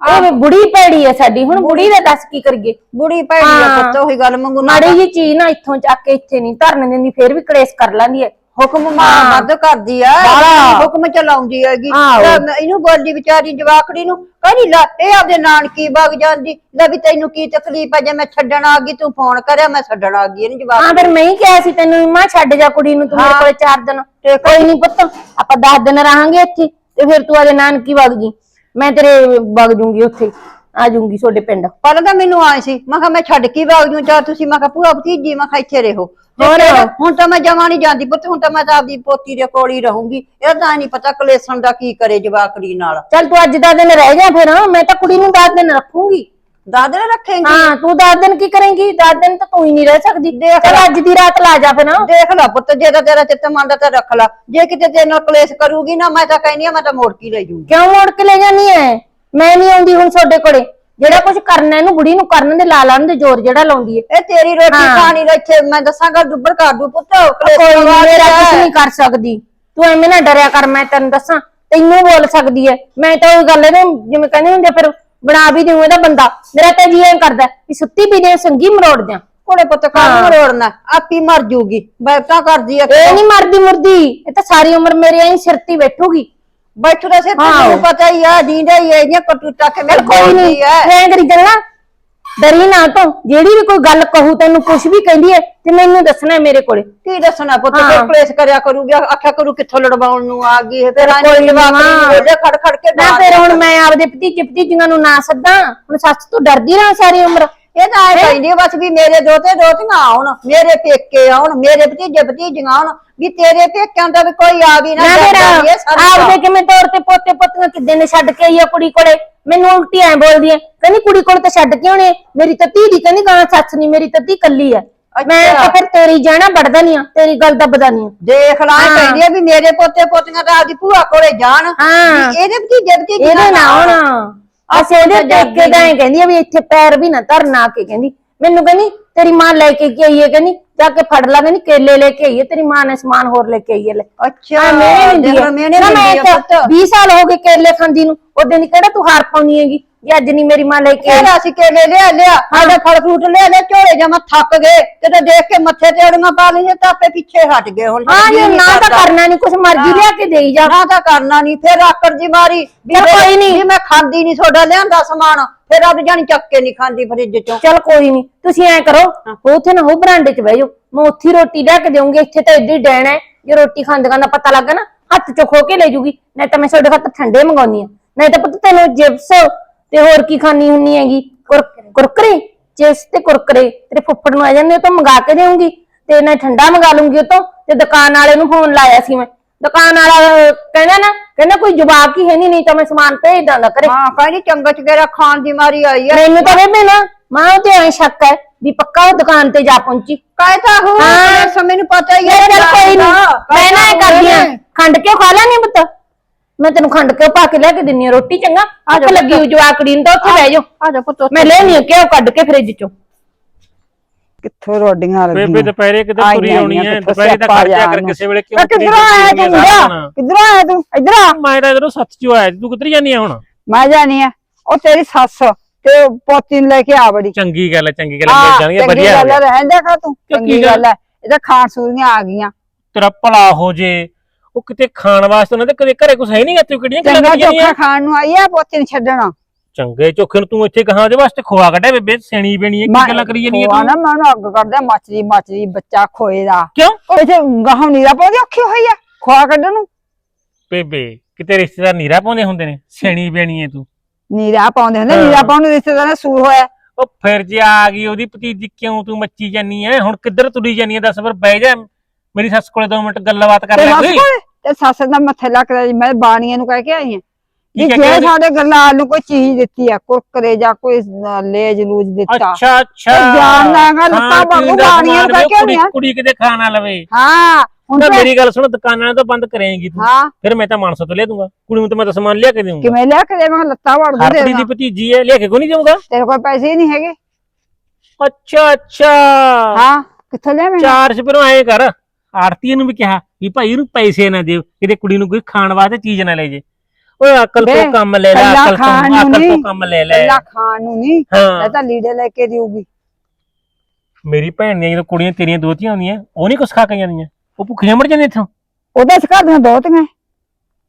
ਉਹ ਵੀ ਬੁੜੀ ਪੈੜੀ ਹੈ ਸਾਡੀ ਹੁਣ ਬੁੜੀ ਦਾ ਦੱਸ ਕੀ ਕਰੀਏ? ਬੁੜੀ ਭੈੜੀ ਹੈ ਹਾਂ। ਪੁੱਤ ਉਹੀ ਗੱਲ ਮੰਗੂ ਨਾ ਮਾੜੀ ਜੀ ਚੀਜ਼ ਨਾ ਇੱਥੋਂ ਚੱਕ ਕੇ ਇੱਥੇ ਨਹੀਂ ਧਰਨ ਦਿੰਦੀ ਫਿਰ ਵੀ ਕਲੇਸ਼ ਕਰ ਲੈਂਦੀ ਹੈ। ਹੁਕਮ ਮਾਂ। ਵੱਧ ਕਰਦੀ ਆ ਬਾਹਲਾ। ਹੁਕਮ ਚਲਾਉਂਦੀ ਹੈਗੀ ਆਹੋ। ਲੈ ਮੈਂ ਇਹਨੂੰ ਬੋਲਦੀ ਵਿਚਾਰੀ ਜਵਾਕੜੀ ਨੂੰ ਕਹਿੰਦੀ ਲੈ ਇਹ ਆਪਦੇ ਨਾਨਕੀ ਵਗ ਜਾਂਦੀ ਲੈ ਵੀ ਤੈਨੂੰ ਕੀ ਤਕਲੀਫ ਹੈ ਜੇ ਮੈਂ ਛੱਡਣ ਆ ਗਈ ਤੂੰ ਫੋਨ ਕਰਿਆ ਮੈਂ ਛੱਡਣ ਆ ਗਈ ਇਹਨੂੰ ਜਵਾਕ ਹਾਂ ਫਿਰ ਮੈਂ ਹੀ ਕਿਹਾ ਸੀ ਤੈਨੂੰ ਮਾਂ ਛੱਡ ਜਾ ਕੁੜੀ ਨੂੰ ਤੂੰ ਮੇਰੇ। ਕੋਲੇ ਚਾਰ ਦਿਨ ਤੇ ਕੋਈ ਨਹੀਂ ਪੁੱਤ ਆਪਾਂ 10 ਦਿਨ ਰਹਾਂਗੇ ਇੱਥੇ ਤੇ ਫਿਰ ਤੂੰ ਆਦੇ ਨਾਨਕੀ ਵਗ ਜੀ ਮੈਂ ਤੇਰੇ ਵਗ ਜੂੰਗੀ ਉੱਥੇ ਆ ਜੂੰਗੀ ਤੁਹਾਡੇ ਪਿੰਡ। ਪਹਿਲਾਂ ਤਾਂ ਮੈਨੂੰ ਆਏ ਸੀ। ਮੈਂ ਕਿਹਾ ਮੈਂ ਛੱਡ ਕੇ ਵਗ ਜੂ ਚਾਹ ਤੁਸੀਂ ਮੈਂ ਕਿਹਾ ਭੂਆ ਭਤੀਜੀ ਮੈਂ ਕਿਹਾ ਇੱਥੇ ਰਹੋ। ਤੇ ਹੋਰ? ਫਿਰ ਹੁਣ ਤਾਂ ਮੈਂ ਜਮਾ ਨਹੀਂ ਜਾਂਦੀ ਪੁੱਤ ਹੁਣ ਤਾਂ ਮੈਂ ਤਾਂ ਆਪਦੀ ਪੋਤੀ ਦੇ ਕੋਲ ਹੀ ਰਹੂੰਗੀ। ਇਹ ਤਾਂ ਨਹੀਂ ਪਤਾ ਕਲੇਸ਼ਣ ਦਾ ਕੀ ਕਰੇ ਜਵਾਕੜੀ ਨਾਲ। ਚੱਲ ਤੂੰ ਅੱਜ ਦਾ ਦਿਨ ਰਹਿ ਜਾ ਫਿਰ ਮੈਂ ਤਾਂ ਕੁੜੀ ਨੂੰ 10 ਦਿਨ ਰੱਖੂੰਗੀ। ਦਾਦੇ ਰੱਖੇਂਗੀ? ਹਾਂ ਤੂੰ 10 ਦਿਨ ਕੀ ਕਰੇਂਗੀ? 10 ਦਿਨ ਤਾਂ ਤੂੰ ਹੀ ਨਹੀਂ ਰਹਿ ਸਕਦੀ। ਚੱਲ ਅੱਜ ਦੀ ਰਾਤ ਲਾ ਜਾ ਫਿਰ ਦੇਖ ਲੈ ਪੁੱਤ ਜੇ ਤਾਂ ਤੇਰਾ ਚਿੱਤ ਮੰਨਦਾ ਤਾਂ ਰੱਖ ਲੈ। ਜੇ ਕਿਤੇ ਤੇਰੇ ਨਾਲ ਕਲੇਸ਼ ਕਰੂਗੀ ਨਾ ਮੈਂ ਤਾਂ ਕਹਿੰਦੀ ਆ ਮੈਂ ਤਾਂ ਮੋੜ ਕੇ ਲੈ ਜੂਗੀ ਕਿਉਂ ਮੋੜ ਕੇ ਲੈ ਜਾਨੀ ਐ? ਮੈਂ ਨਹੀਂ ਆਉਂਦੀ ਹੁਣ ਤੁਹਾਡੇ ਕੋਲੇ। ਜਿਹੜਾ ਕੁਝ ਕਰਨਾ ਇਹਨੂੰ ਬੁੜੀ ਨੂੰ ਕਰਨ ਦੇ ਲਾ ਲਾਣ ਦੇ ਜ਼ੋਰ ਜਿਹੜਾ ਲਾਉਂਦੀ ਐ ਇਹ ਤੇਰੀ ਰੋਟੀ ਹਾਂ। ਖਾਣੀ ਦਾ ਇੱਥੇ ਮੈਂ ਦੱਸਾਂਗਾ ਦੁੱਬਰ ਕਰ ਦੂ ਪੁੱਤ ਕੋਈ ਨੀ, ਮੇਰਾ। ਕੁਝ ਨਹੀਂ ਕਰ ਸਕਦੀ। ਤੂੰ ਐਵੇਂ ਨਾ ਡਰਿਆ ਕਰ ਮੈਂ ਤੈਨੂੰ ਦੱਸਾਂ ਤੈਨੂੰ ਬੋਲ ਸਕਦੀ ਐ ਮੈਂ ਤਾਂ ਉਹ ਗੱਲ ਇਹਨੂੰ ਜਿਵੇਂ ਕਹਿੰਦੇ ਹੁੰਦੇ ਫਿਰ ਬਣਾ ਵੀ ਦਿਉ ਇਹਦਾ ਬੰਦਾ। ਮੇਰਾ ਤਾਂ ਜੀ ਐਂ ਕਰਦਾ ਵੀ ਸੁੱਤੀ ਵੀ ਦੇ ਸੰਗੀ ਮਰੋੜ ਦਿਆਂ। ਕੋਲੇ ਪੁੱਤ ਕਾਹਨੂੰ ਮਰੋੜਨਾ? ਆਪੀ ਮਰ ਜੂਗੀ। ਬੈਠਾ ਕਰਦੀ ਆ ਇਹ ਨਹੀਂ ਮਰਦੀ ਮੁਰਦੀ ਇਹ ਤਾਂ ਸਾਰੀ ਉਮਰ ਮੇਰੇ ਐਂ ਸਿਰ ਤੇ ਹੀ ਬੈਠੂਗੀ। ਬੈਠੂ ਦਾ ਸਿਰ ਹਾਂ। ਤੈਨੂੰ ਪਤਾ ਹੀ ਆ ਦੀਂਦਾ ਹੀ ਹੈ ਇਹ ਕਟੂਟਾ ਕੇ ਮੇਰੇ ਕੋਈ ਨਹੀਂ ਹੈ ਮੈਂ ਕਰੀ ਚੱਲਣਾ ਡਰੀ ਨਾ ਤੂੰ ਜਿਹੜੀ ਵੀ ਕੋਈ ਗੱਲ ਕਹੂ ਤੈਨੂੰ ਕੁਝ ਵੀ ਕਹਿੰਦੀ ਐ ਤੇ ਮੈਨੂੰ ਦੱਸਣਾ ਹੈ ਮੇਰੇ ਕੋਲੇ ਕੀ ਦੱਸਣਾ ਪੁੱਤ ਹਾਂ। ਤੇ ਕਲੇਸ਼ ਕਰਿਆ ਕਰੂਗੀ ਆਖਿਆ ਕਰੂ ਕਿੱਥੋਂ ਲੜਵਾਉਣ ਨੂੰ ਆ ਗਈ ਆਂਟੀ ਨੀ ਜਵਾਕ ਮਾਂ। ਰੋਜੇ ਖੜ ਖੜ ਕੇ ਨਾ ਫਿਰ ਹੁਣ ਮੈਂ ਆਪਦੇ ਭਤੀਜੇ ਭਤੀਜੀਆਂ ਨੂੰ ਨਾ ਸੱਦਾਂ ਹੁਣ ਸੱਸ ਤੋਂ ਡਰਦੀ ਰਹਾਂ ਸਾਰੀ ਉਮਰ ਇਹ ਤਾਂ ਐ ਕਹਿੰਦੀ ਬਸ ਵੀ ਮੇਰੇ ਦੋਤੇ ਦੋਤੀਆਂ ਆਉਣ ਮੇਰੇ ਪੇਕੇ ਆਉਣ ਮੇਰੇ ਭਤੀਜੇ ਭਤੀਜੀਆਂ ਆਉਣ ਵੀ ਤੇਰੇ ਪੇਕਿਆਂ ਦਾ ਵੀ ਕੋਈ ਆ ਵੀ ਨਾ ਨਾ ਫਿਰ ਜਾਂਦਾ ਵੀ ਇਹ ਸਾਰੀ ਆਪਦੇ ਕਿਵੇਂ ਤੌਰ ਤੇ ਪੋਤੇ ਪੋਤੀਆਂ ਕਿੱਦਾਂ ਨੇ ਛੱਡ ਕੇ ਆਈ ਆ ਕੁੜੀ ਕੋਲੇ ਮੈਨੂੰ ਉਲਟੀ ਐ ਬੋਲਦੀ ਐ ਕਹਿੰਦੀ ਕੁੜੀ ਕੋਲ ਤਾਂ ਛੱਡ ਕੇ ਆਉਣੇ ਮੇਰੀ ਤਾਂ ਧੀ ਦੀ ਕਹਿੰਦੀ ਗਾਂ ਸੱਸ ਨਹੀਂ ਮੇਰੀ ਤਾਂ ਧੀ ਕੱਲੀ ਐ ਮੈਂ। ਤਾਂ ਫਿਰ ਤੇਰੀ ਜਾਣਾ ਵੜਦਾ ਨਹੀਂ ਆ ਤੇਰੀ ਗੱਲ ਦਾ ਬਦਾ ਨਹੀਂ ਆ ਦੇਖ ਲਾ ਇਹ ਹਾਂ। ਕਹਿੰਦੀ ਆ ਵੀ ਮੇਰੇ ਪੋਤੇ ਪੋਤੀਆਂ ਤਾਂ ਆਪਦੀ ਭੂਆ ਕੋਲੇ ਜਾਣ ਹਾਂ। ਵੀ ਇਹਦੇ ਭਤੀਜੇ ਭਤੀਜੀਆਂ ਇਹਦੇ ਨਾ ਆਉਣ। ਅਸੀਂ ਇਹਦੇ ਟੇਕੇ ਦਾ ਐ ਕਹਿੰਦੀ ਆ ਵੀ ਇੱਥੇ ਪੈਰ ਵੀ ਨਾ ਧਰਨਾ ਕੇ ਕਹਿੰਦੀ। ਮੈਨੂੰ ਕਹਿੰਦੀ ਤੇਰੀ ਮਾਂ ਲੈ ਕੇ ਕੀ ਆਈ ਹੈ ਕਹਿੰਦੀ? ਜਾ ਕੇ ਫੜ ਲਾ ਕਹਿੰਦੀ ਕੇਲੇ ਲੈ ਕੇ ਆਈ ਹੈ ਤੇਰੀ ਮਾਂ ਨੇ ਸਮਾਨ ਹੋਰ ਲੈ ਕੇ ਆਈ ਹੈ ਲੈ। ਅੱਛਾ ਮੈਂ ਨਹੀਂ ਦੇਖ ਦਿੰਦੀ ਮੈਂ ਦਿੰਦੀ ਆ ਤਾਂ ਪੁੱਤ। 20 ਸਾਲ ਹੋ ਗਏ ਕੇਲੇ ਖਾਂਦੀ ਨੂੰ ਉਹਦੇ ਦੀ ਕਿਹੜਾ ਤੂੰ ਹਾਰ ਪਾਉਣੀ ਹੈਗੀ? ਜੇ ਅੱਜ ਨਹੀਂ ਮੇਰੀ ਮਾਂ ਲੈ ਕੇ ਆਈ। ਕਿਹੜਾ ਸੀ ਕੇਲੇ ਲਿਆ ਲਿਆ ਸਾਡੇ ਫਲ ਫਰੂਟ ਲਿਆ ਲਿਆ ਝੋਲੇ ਜਮਾ ਥੱਕ ਗਏ। ਕਿਤੇ ਦੇਖ ਕੇ ਮੱਥੇ ਤੇ ਅੜੀਆਂ ਪਾ ਲਈਆਂ ਤਾਂ ਆਪੇ ਪਿੱਛੇ ਹਟ ਗਏ ਹੁਣ ਹਾਂ ਜੀ ਨੀ ਤਾਂ। ਕਰਨਾ ਨਹੀਂ ਕੁਛ ਮਰਜ਼ੀ ਲਿਆ ਕੇ ਦੇਈ ਜਾ। ਨਾ ਤਾਂ ਕਰਨਾ ਨਹੀਂ ਫਿਰ ਆਕੜ ਜੀ ਮਾਰੀ। ਵੀ ਚੱਲ ਕੋਈ ਨੀ। ਵੀ ਮੈਂ ਖਾਂਦੀ ਨਹੀਂ ਤੁਹਾਡਾ ਲਿਆਂਦਾ ਸਮਾਨ। ਫਿਰ ਆਪ ਜਾਣੀ ਚੱਕ ਕੇ ਨਹੀਂ ਖਾਂਦੀ ਫਰਿੱਜ ਚੋਂ। ਚਲ ਕੋਈ ਨਹੀਂ ਤੁਸੀਂ ਐ ਕਰੋ ਉੱਥੇ ਨਾ ਹੋ ਬਰਾਂਡੇ 'ਚ ਬਹਿ ਜਾਓ। ਮੈਂ ਉੱਥੇ ਹੀ ਰੋਟੀ ਲੈ ਕੇ ਦੇਵਾਂਗੀ ਇੱਥੇ ਤਾਂ ਏਡੀ ਡੈਣ ਹੈ ਜੇ ਰੋਟੀ ਖਾਂਦਿਆਂ ਦਾ ਪਤਾ ਲੱਗਾ ਨਾ ਹੱਥ 'ਚ ਖੋ ਕੇ ਲੈ ਜੂਗੀ। ਨਹੀਂ ਤਾਂ ਮੈਂ ਤੁਹਾਡੇ ਹੱਥ ਠੰਡੇ ਮੰਗਾਉਣੀ ਆ ਨਹੀਂ ਤਾਂ ਪੁੱਤ ਤੈਨੂੰ ਜਿਪਸ ਤੇ ਹੋਰ ਕੀ ਖਾਣੀ ਹੁੰਨੀ ਹੈਗੀ? ਕੁਰ- ਕੁਰਕਰੇ? ਚਿਪਸ ਤੇ ਕੁਰਕਰੇ। ਤੇਰੇ ਫੁੱਫੜ ਨੂੰ ਆ ਜਾਂਦੇ ਉਹ ਤੋਂ ਮੰਗਾ ਕੇ ਦੇਵਾਂਗੀ ਤੇ ਨਾ ਠੰਡਾ ਮੰਗਾ ਲੂੰਗੀ ਉਹ ਤੋਂ। ਤੇ ਦੁਕਾਨ ਵਾਲੇ ਨੂੰ ਫੋਨ ਲਾਇਆ ਸੀ ਮੈਂ। ਦੁਕਾਨ ਵਾਲਾ ਅਹ, ਕਹਿੰਦਾ ਨਾ ਕਹਿੰਦਾ ਕੋਈ ਜਵਾਕ ਹੀ ਹੈ ਨਹੀਂ ਨਹੀਂ ਤਾਂ ਮੈਂ ਸਮਾਨ ਭੇਜ ਦਾਂਗਾ ਕਰੇ ਹਾਂ ਕਹਿੰਦੀ ਚੰਗਾ ਚਗੇਰਾ ਖਾਣ ਦੀ ਮਾਰੀ ਆਈ ਆ। ਮੈਨੂੰ ਤਾਂ ਬੇਬੇ ਨਾ ਮਾਂ ਤੇ ਐ ਸ਼ੱਕ ਹੈ ਵੀ ਪੱਕਾ ਉਹ ਦੁਕਾਨ ਤੇ ਜਾ ਪਹੁੰਚੀ। ਕਾਇ ਤਾਂ ਹੋ। ਹਾਂ। ਸਮੇਂ ਨੂੰ ਪਤਾ ਹੀ ਹੈ ਚੱਲ ਕੋਈ ਨਹੀਂ ਮੈਂ ਨਾ ਇਹ ਕਰਦੀ ਆ ਖੰਡ ਕੇ ਖਾ ਲੈਣੀ ਪੁੱਤ? ਮੈਂ ਤੈਨੂੰ ਖੰਡ ਕੇ ਪਾ ਕੇ ਲੈ ਕੇ ਦਿੰਨੀ ਆ ਰੋਟੀ ਚੰਗਾ? ਅੱਖ ਲੱਗੀ ਹੋਈ ਜਵਾਕੜੀ ਨੂੰ ਤਾਂ ਉੱਥੇ ਬਹਿ ਜਾਓ। ਆ ਜਾ ਪੁੱਤ ਮੈਂ ਲੈਣੀ ਆ ਕਿਉਂ ਕੱਢ ਕੇ ਫ੍ਰਿਜ ਚੋਂ। ਕਿੱਥੋਂ ਰੋਡੀਆਂ ਲੱਗੀਆਂ ਬੇਬੇ ਦੁਪਹਿਰੇ ਕਿਤੇ ਤੁਰੀ ਆਉਣੀ ਕਿੱਥੋਂ ਦੁਪਹਿਰੇ ਖੜ ਜਾ ਕਰ ਜਾਣ। ਕਿਸੇ ਵੇਲੇ ਕਿਉਂ ਕਿੱਧਰੋਂ ਆਇਆ ਤੂੰ ਕਿੱਧਰੋਂ ਆਇਆ ਤੂੰ? ਇੱਧਰ ਆ। ਮੈਂ ਤਾਂ ਇਧਰੋਂ ਸੱਤ ਚੋਂ ਆਇਆ ਸੀ, ਤੂੰ ਕਿੱਧਰ ਜਾਨੀ ਆ ਹੁਣ? ਮੈਂ ਜਾਣੀ ਆ। ਉਹ ਤੇਰੀ ਸੱਸ ਤੇ ਪੋਤੀ ਨੂੰ ਲੈ ਕੇ ਆ ਬੜੀ। ਚੰਗੀ ਗੱਲ ਹੈ ਚੰਗੀ ਗੱਲ ਮਿਲ ਜਾਣਗੇ ਵਧੀਆ ਗੱਲ। ਰਹਿੰਦਾ ਕਾ ਤੂੰ। ਚੰਗੀ ਕੀ ਗੱਲ? ਗੱਲ ਹੈ ਇਹਦਾ ਖਾਣ ਸੂਰੀਆਂ ਆ ਗਈਆਂ। ਤੇਰਾ ਭਲਾ ਹੋ ਜੇ। ਉਹ ਕਿਤੇ ਖਾਣ ਵਾਸਤੇ ਉਹਨਾਂ ਦੇ ਕਦੇ ਘਰੇ ਕੁਛ ਹੈ ਨਹੀਂ ਗਾ ਤੂੰ ਕਿਹੜੀਆਂ ਗੱਲਾਂ ਚੰਗਾ ਚੋਖਾ ਖਾਣ ਨੂੰ ਆਈ ਆ ਪੋਤੀ ਨੂੰ ਛੱਡਣਾ। ਚੰਗੇ ਚੋਖੇ ਨੂੰ ਤੂੰ ਇੱਥੇ ਕਹਾਂ ਉਹਦੇ ਵਾਸਤੇ ਖੋਆ ਕੱਢਿਆ ਬੇਬੇ? ਸੈਣੀ ਬਣੀ ਹੈ ਕੀ ਗੱਲਾਂ ਕਰੀ ਜਾਨੀ ਖੋਆ ਹੈ ਨਾ ਤੂੰ? ਮੈਂ ਉਹਨੂੰ ਅੱਗ ਕਰਦਾ ਮੱਛਲੀ ਮੱਛਲੀ ਬੱਚਾ ਖੋਏ ਦਾ। ਕਿਉਂ? ਉਹ ਇੱਥੇ ਗਾਹਾਂ ਨੀਰਾ ਪਾਉਂਦੀ ਔਖੀ ਹੋਈ ਆ ਖੋਆ ਕੱਢਣ ਨੂੰ। ਬੇਬੇ ਕਿਤੇ ਰਿਸ਼ਤੇਦਾਰ ਨੀਰਾ ਪਾਉਂਦੇ ਹੁੰਦੇ ਨੇ? ਸੈਣੀ ਬਣੀ ਹੈ ਤੂੰ। ਨੀਰਾ ਪਾਉਂਦੇ ਹੁੰਦੇ। ਨੀਰਾ ਪਾਉਣ ਨੂੰ ਰਿਸ਼ਤੇਦਾਰ ਦਾ ਸੂਰ ਹੋਇਆ। ਉਹ ਫਿਰ ਜੇ ਆ ਗਈ ਉਹਦੀ ਭਤੀਜੀ ਕਿਉਂ ਤੂੰ ਮੱਚੀ ਜਾਨੀ ਹੈ ਹੁਣ ਕਿੱਧਰ ਤੁਰੀ ਜਾਨੀ ਹੈ ਦੱਸ ਫਿਰ ਬਹਿ ਜਾ। ਮੇਰੀ ਸੱਸ ਕੋਲੇ 2 ਮਿੰਟ ਗੱਲਬਾਤ ਕਰ ਤੇ ਲੈ ਸੱਸ ਕੋਈ। ਕੋਲ? ਤੇ ਸੱਸ ਦਾ ਮੱਥੇ ਲੱਗਦਾ ਜੀ ਮੈਂ ਬਾਣੀਆਂ ਨੂੰ ਕਹਿ ਕੇ ਆਈ ਹਾਂ। ਵੀ ਜੇ ਕੇ ਆਈ? ਸਾਡੇ ਗੱਲਾਂ ਨੂੰ ਕੋਈ ਚੀਜ਼ ਦਿੱਤੀ ਆ ਕੁਰਕਰੇ ਜਾਂ ਕੋਈ ਲੇਜ ਲੂਜ ਦਿੱਤਾ ਅੱਛਾ ਅੱਛਾ। ਉਹ ਜਾਣਦਾ ਹੈਗਾ, ਲੱਤਾਂ ਦਾ ਬਾਣੀਆਂ ਸਮਾਨ ਕਹਿ ਕੇ ਕੁੜੀ- ਆਉਂਦੀਆਂ। ਕੁੜੀ ਕਿਤੇ ਖਾਣਾ ਲਵੇ। ਹਾਂ ਹੁਣ ਤਾਂ ਤੇ- ਮੇਰੀ ਗੱਲ ਸੁਣ ਦੁਕਾਨਾਂ ਤੋਂ ਬੰਦ ਕਰੇਂਗੀ ਤੂੰ। ਹਾਂ। ਫਿਰ ਮੈਂ ਤਾਂ ਮਾਨਸਾ ਤੋਂ ਲੈ ਦੂੰਗਾ। ਕੁੜੀ ਨੂੰ ਤਾਂ ਮੈਂ ਤਾਂ ਸਮਾਨ ਲਿਆ ਕੇ ਦੇਵਾਂਗਾ ਕਿਵੇਂ ਲਿਆ ਕੇ ਦੇਵਾਂ? ਲੱਤਾਂ ਵੜ ਦੂ ਹਰਪ੍ਰੀਤ ਦੀ ਭਤੀਜੀ ਹੈ ਲਿਆ ਕੇ ਕੋਈ ਨਹੀਂ ਦੇਵਾਂਗਾ ਤੇਰੇ ਕੋਲ ਪੈਸੇ ਹੀ ਨਹੀਂ ਹੈਗੇ। ਅੱਛਾ ਅੱਛਾ। ਹਾਂ ਕਿੱਥੋਂ ਲਿਆ ਮੈਂ ਚਾਰ ਸਪਰੋਂ ਆਏ ਕਰ। ਆੜਤੀਆਂ ਨੂੰ ਵੀ ਕਿਹਾ ਵੀ ਭਾਈ ਇਹਨੂੰ ਪੈਸੇ ਨਾ ਦਿਓ ਕਿਤੇ ਕੁੜੀ ਨੂੰ ਕੋਈ ਖਾਣ ਵਾਸਤੇ ਚੀਜ਼ ਨਾ ਲੈ ਜੇ। ਓਏ ਅਕਲ ਤੋਂ ਕੰਮ ਲੈ ਲੈ ਪਹਿਲਾਂ ਅਕਲ ਖਾਣ ਤੋਂ ਨੂੰ ਅਕਲ ਤੋਂ ਨਹੀਂ, ਕੰਮ ਲੈ ਲੈ। ਪਹਿਲਾਂ ਖਾਣ ਨੂੰ ਨਹੀਂ ਹਾਂ। ਇਹ ਤਾਂ ਲੀੜੇ ਲੈ ਕੇ ਦਿਊਗੀ। ਮੇਰੀ ਭੈਣ ਦੀਆਂ ਜਦੋਂ ਕੁੜੀਆਂ ਤੇਰੀਆਂ ਦੋਤੀਆਂ ਹੁੰਦੀਆਂ ਉਹ ਨਹੀਂ ਕੁਛ ਖਾ ਕੇ ਜਾਂਦੀਆਂ ਉਹ ਭੁੱਖੀਆਂ ਮਰ ਜਾਂਦੀਆਂ ਇੱਥੋਂ। ਉਹਦੇ ਘਰ ਦੀਆਂ ਦੋਤੀਆਂ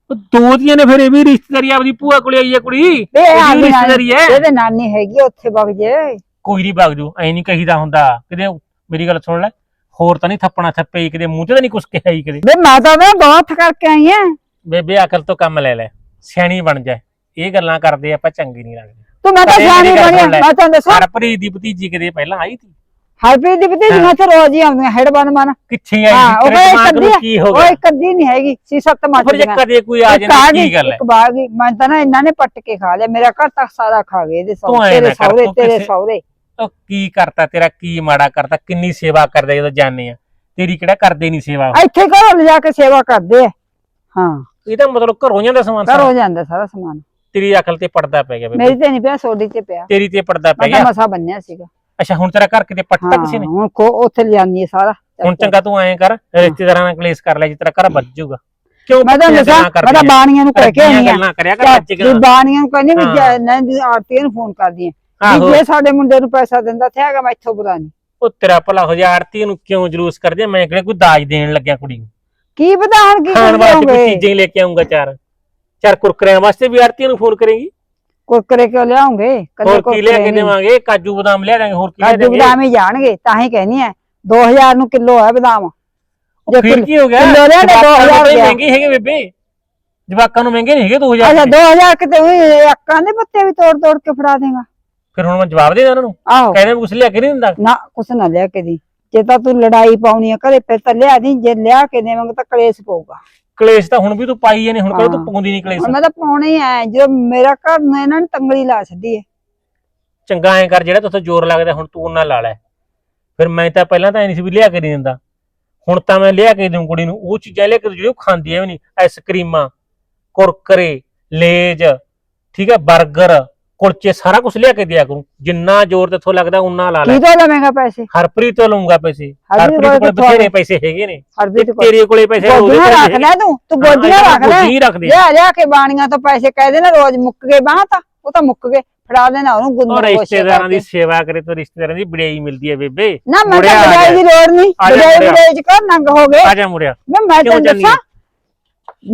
ਉਹ ਦੋਤੀਆਂ ਨੇ ਫਿਰ ਇਹ ਵੀ ਰਿਸ਼ਤੇਦਾਰੀ ਆਪਦੀ ਭੂਆ ਕੋਲੇ ਆਈ ਹੈ ਕੁੜੀ। ਵੇ ਇਹ ਆ ਰਿਸ਼ਤੇਦਾਰੀ ਹੈ ਇਹਦੇ ਨਾਨੀ ਹੈਗੀ ਆ, ਉੱਥੇ ਜੇ। ਕੋਈ ਨਹੀਂ ਭਗ ਜੂ ਐ ਨਹੀਂ ਕਹੀਦਾ ਹੁੰਦਾ। ਕਿਤੇ ਮੇਰੀ ਗੱਲ ਸੁਣ ਲੈ। ਹੋਰ ਤਾਂ ਨਹੀਂ ਥੱਪਣਾ ਥੱਪੇ ਕਿਤੇ ਮੂੰਹ ਤੇ ਤਾਂ ਨਹੀਂ ਕੁਛ ਕਿਹਾ ਹੀ ਕਿਤੇ। ਵੇ ਮੈਂ ਤਾਂ ਨਾ ਬਹੁਤ ਕਰਕੇ ਆਈ ਆ। ਬੇਬੇ ਅਕਲ ਤੋਂ ਕੰਮ ਲੈ ਲੈ ਸਿਆਣੀ ਬਣ ਜਾ। ਇਹ ਗੱਲਾਂ ਕਰਦੇ ਆਪਾਂ ਚੰਗੀ ਨਹੀਂ ਲੱਗਦੀ। ਤੂੰ ਮੈਂ ਤਾਂ ਕਦੇ ਸਿਆਣੀ ਮੇਰੀ ਬਣੀ। ਮੈਂ ਤਾਂ ਦੱਸਾਂ। ਹਰਪ੍ਰੀਤ ਦੀ ਭਤੀਜੀ ਕਿਤੇ ਪਹਿਲਾਂ ਆਈ ਸੀ? ਹਰਪ੍ਰੀਤ ਦੀ ਭਤੀਜੀ ਮੈਂ ਤਾਂ ਰੋਜ਼ ਹੀ ਆਉਂਦੀਆਂ ਹੈਡ ਬਨ ਬਨ ਕਿੱਥੇ ਆਈ ਹਾਂ ਉਹ ਅੱਧੀ ਕੀ ਹੋ ਉਹ ਗਿਆ? ਇੱਕ ਅੱਧੀ ਨਹੀਂ ਹੈਗੀ ਸੀ ਸੱਤ ਮੱਚ ਫਿਰ ਕਦੇ ਕੋਈ ਆ ਜਾਂਦਾ ਕੀ ਗੱਲ ਹੈ? ਇੱਕ ਬਾਗ। ਮੈਂ ਤਾਂ ਨਾ ਇਹਨਾਂ ਨੇ ਪੱਟ ਕੇ ਖਾ ਲਿਆ। ਮੇਰਾ ਘਰ ਤੱਕ ਸਾਰਾ ਖਾ ਗਏ ਇਹਦੇ ਤੂੰ ਐਂ ਤੇਰੇ ਤੂੰ ਤੇਰੇ ਸਹੁਰੇ। ਉਹ ਕੀ ਕਰਤਾ ਤੇਰਾ ਕੀ ਮਾੜਾ ਕਰਤਾ ਕਿੰਨੀ ਸੇਵਾ ਕਰਦੇ ਜਦੋਂ ਜਾਣੇ ਆ? ਤੇਰੀ ਕਿਹੜਾ ਕਰਦੇ ਨਹੀਂ ਸੇਵਾ? ਇੱਥੇ ਘਰੋਂ ਲਿਜਾ ਕੇ ਸੇਵਾ ਕਰਦੇ ਆ। ਹਾਂ। ਇਹ ਤਾਂ ਮਤਲਬ ਘਰੋਂ ਜਾਂਦਾ ਸਮਾਨ ਘਰ ਸਾਰਾ। ਹੋ ਜਾਂਦਾ ਸਾਰਾ ਸਮਾਨ। ਤੇਰੀ ਅਕਲ ਤੇ ਪੜਦਾ ਪੈ ਗਿਆ ਬੇਬੇ। ਮੇਰੀ ਤੇ ਨਹੀਂ ਪਿਆ ਸੋਡੀ ਤੇ ਪਿਆ। ਤੇਰੀ ਤੇ ਪੜਦਾ ਪੈ ਮੈਂ ਤਾਂ ਗਿਆ। ਮਸਾ ਬੰਨਿਆ ਸੀਗਾ। ਅੱਛਾ ਹੁਣ ਤੇਰਾ ਘਰ ਕਿਤੇ ਪੱਟਤਾ ਕਿਸੇ ਨੇ? ਹੁਣ ਕੋ ਉੱਥੇ ਲਿਆਨੀ ਹੈ ਸਾਰਾ। ਹੁਣ ਚੰਗਾ ਤੂੰ ਐਂ ਕਰ ਰਿਸ਼ਤੇਦਾਰਾਂ ਨਾਲ ਕਲੇਸ਼ ਕਰ ਲੈ ਜੇ ਤੇਰਾ ਘਰ ਵੱਜ ਜਾਊਗਾ। ਕਿਉਂ ਮੈਂ ਤਾਂ ਗੱਲਾਂ ਮੈਂ ਤਾਂ? ਬਾਣੀਆਂ ਨੂੰ ਕਹਿ ਕੇ ਰੱਜੀਆਂ ਆਈ ਆ। ਗੱਲਾਂ ਕਰਿਆ ਕਰ ਰੱਜ ਕੇ ਬਾਣੀਆਂ ਨੂੰ ਕਹਿੰਦੀ ਵੀ ਹਾਂ। ਜੇ- ਨਹੀਂ ਵੀ ਆਰਤੀ ਨੂੰ ਫੋਨ ਕਰਦੀ ਆ। ਆਹੋ। ਜੇ ਸਾਡੇ ਮੁੰਡੇ ਨੂੰ ਪੈਸਾ ਦਿੰਦਾ ਤੇ ਹੈਗਾ ਮੈਂ ਇੱਥੋਂ ਬੁਰਾ ਨਹੀਂ। ਉਹ ਤੇਰਾ ਭਲਾ ਹੋ ਜਾ ਆੜਤੀ ਨੂੰ ਕਿਉਂ ਜਲੂਸ ਕਰਦੇ ਮੈਂ ਕਿਹੜਾ ਕੋਈ ਦਾਜ ਦੇਣ ਲੱਗਿਆ ਕੁੜੀ ਨੂੰ। ਕੀ ਹੁਣ ਕੀ ਖਾਣ ਵਾਸਤੇ ਕੋਈ ਚੀਜ਼ਾਂ ਹੀ ਲੈ ਕੇ ਆਉਂਗਾ ਚਾਰ। ਚਾਰ ਕੁਰਕਰਿਆਂ ਵਾਸਤੇ ਵੀ ਆੜਤੀ ਨੂੰ ਫੋਨ ਕਰੇਗੀ? ਕੁਰਕਰੇ ਕਿਉਂ ਲਿਆਉਂਗੇ? ਹੋਰ ਕੀ ਲਿਆ ਕੇ ਦੇਵਾਂਗੇ? ਕਾਜੂ ਬਦਾਮ ਲਿਆ ਦਾਂਗੇ ਹੋਰ ਕੀ ਲਿਆ ਕਾਜੂ ਦਾਂਗੇ ਬਦਾਮ ਹੀ ਜਾਣਗੇ ਤਾਂ ਹੀ ਕਹਿਨੀ ਆ 2000 ਨੂੰ ਕਿਲੋ ਹੈ ਬਦਾਮ। ਉਹ ਫਿਰ ਕੀ ਹੋ ਗਿਆ? ਕਿਲੋ ਲਿਆ ਕੇ ਜਵਾਕਾਂ ਨੂੰ 2000 ਤਾਂ ਗਿਆ। ਮਹਿੰਗੇ ਹੈਗੇ ਬੇਬੇ। ਜਵਾਕਾਂ ਨੂੰ ਮਹਿੰਗੇ ਨਹੀਂ ਹੈਗੇ 2000 ਅੱਛਾ ਦੇ। 2000 ਕਿਤੇ ਵੀ ਅੱਕਾਂ ਦੇ ਪੱਤੇ ਵੀ ਤੋੜ ਤੋੜ ਕੇ ਫੜਾ ਦੇਗਾ ਫਿਰ ਹੁਣ ਮੈਂ ਜਵਾਬ ਦੇ ਦਾਂ ਉਹਨਾਂ ਨੂੰ? ਆਹੋ। ਕਹਿੰਦੇ ਕੁਛ ਲਿਆ ਕੇ ਨਹੀਂ ਦਿੰਦਾ? ਨਾ ਕੁਛ ਨਾ ਲਿਆ ਕੇ ਦੀ। ਜੇ ਤਾਂ ਤੂੰ ਲੜਾਈ ਪਾਉਣੀ ਆ ਕਦੇ ਫਿਰ ਤਾਂ ਲਿਆ ਦੀ। ਜੇ ਲਿਆ ਕੇ ਦੇਵਾਂਗੇ ਤਾਂ ਕਲੇਸ਼ ਪਊਗਾ। ਕਲੇਸ਼ ਤਾਂ ਹੁਣ ਵੀ ਤੂੰ ਪਾਈ ਜਾਨੀ ਹੁਣ ਕਦੋਂ ਤੂੰ। ਪਾਉਂਦੀ ਨਹੀਂ ਕਲੇਸ਼? ਹੁਣ ਮੈਂ ਤਾਂ ਪਾਉਣਾ ਹੀ ਐ ਜਦੋਂ ਮੇਰਾ ਘਰ ਨੇ ਇਹਨਾਂ ਨੇ ਤੰਗਲੀ ਲਾ ਛੱਡੀ ਹੈ ਚੰਗਾ ਐਂ ਕਰ ਜਿਹੜਾ ਤੇਥੋਂ ਜ਼ੋਰ ਲੱਗਦਾ ਹੁਣ ਤੂੰ ਉਹਨਾਂ ਲਾ ਲੈ। ਫਿਰ ਮੈਂ ਤਾਂ ਪਹਿਲਾਂ ਤਾਂ ਐ ਨਹੀਂ ਸੀ ਵੀ ਲਿਆ ਕੇ ਨਹੀਂ ਦਿੰਦਾ। ਹੁਣ ਤਾਂ ਮੈਂ ਲਿਆ ਕੇ ਦੂੰ ਕੁੜੀ ਨੂੰ। ਉਹ ਚੀਜ਼ਾਂ ਲਿਆ ਕੇ ਦਊਂ ਜਿਹੜੀ ਉਹ ਖਾਂਦੀ ਐ ਵੀ ਨਹੀਂ ਆਈਸਕ੍ਰੀਮਾਂ ਕੁਰਕਰੇ ਲੇਜ ਠੀਕ ਹੈ 버ਗਰ ਕੁਲਚੇ ਸਾਰਾ ਕੁਝ ਲਿਆ ਕੇ ਦਿਆ ਕਰੂੰ। ਜਿੰਨਾ ਜ਼ੋਰ ਤੇਥੋਂ ਲੱਗਦਾ ਉਨਾ ਲਾ ਲੈ। ਕੀ ਤੋਂ ਲਵੇਂਗਾ ਪੈਸੇ? ਹਰਪ੍ਰੀਤ ਤੋਂ ਲਊਂਗਾ ਪੈਸੇ। ਹਰਪ੍ਰੀਤ ਹਰਪ੍ਰੀਤ ਕੋਲ ਬਥੇਰੇ ਪੈਸੇ ਹੈਗੇ ਨੇ। ਕੋਲ। ਤੇਰੇ ਕੋਲੇ ਪੈਸੇ ਗੋਦੀਆਂ ਰੱਖ। ਲੈ ਤੂੰ। ਤੂੰ ਗੋਦੀਆਂ ਰੱਖ ਲੈ। ਗੋਦੀ ਰੱਖ ਦੇ। ਲਿਆ ਲਿਆ ਕੇ ਬਾਣੀਆਂ ਤੋਂ ਪੈਸੇ ਕਹਿ ਦੇ ਨਾ ਰੋਜ਼ ਮੁੱਕ ਗਏ ਬਾਹ ਤਾਂ। ਉਹ ਤਾਂ ਮੁੱਕ ਗਏ। ਫੜਾ ਦੇਣਾ ਉਹਨੂੰ ਉਹ ਗੁੰਦਰ ਰਿਸ਼ਤੇਦਾਰਾਂ ਦੀ ਸੇਵਾ ਕਰੇ ਤਾਂ ਰਿਸ਼ਤੇਦਾਰਾਂ ਦੀ ਬੜਾਈ ਮਿਲਦੀ ਹੈ ਬੇਬੇ। ਨਾ ਮੈਂ ਤਾਂ ਜਾ। ਦੀ ਲੋੜ ਨਹੀਂ। ਮੁੜਿਆ। ਬਜਾਈ ਚ ਕਰ ਨੰਗ ਹੋ ਗਏ। ਆ ਜਾ ਮੁੜਿਆ। ਮੈਂ ਜਾਨੀ ਦੱਸਾਂ?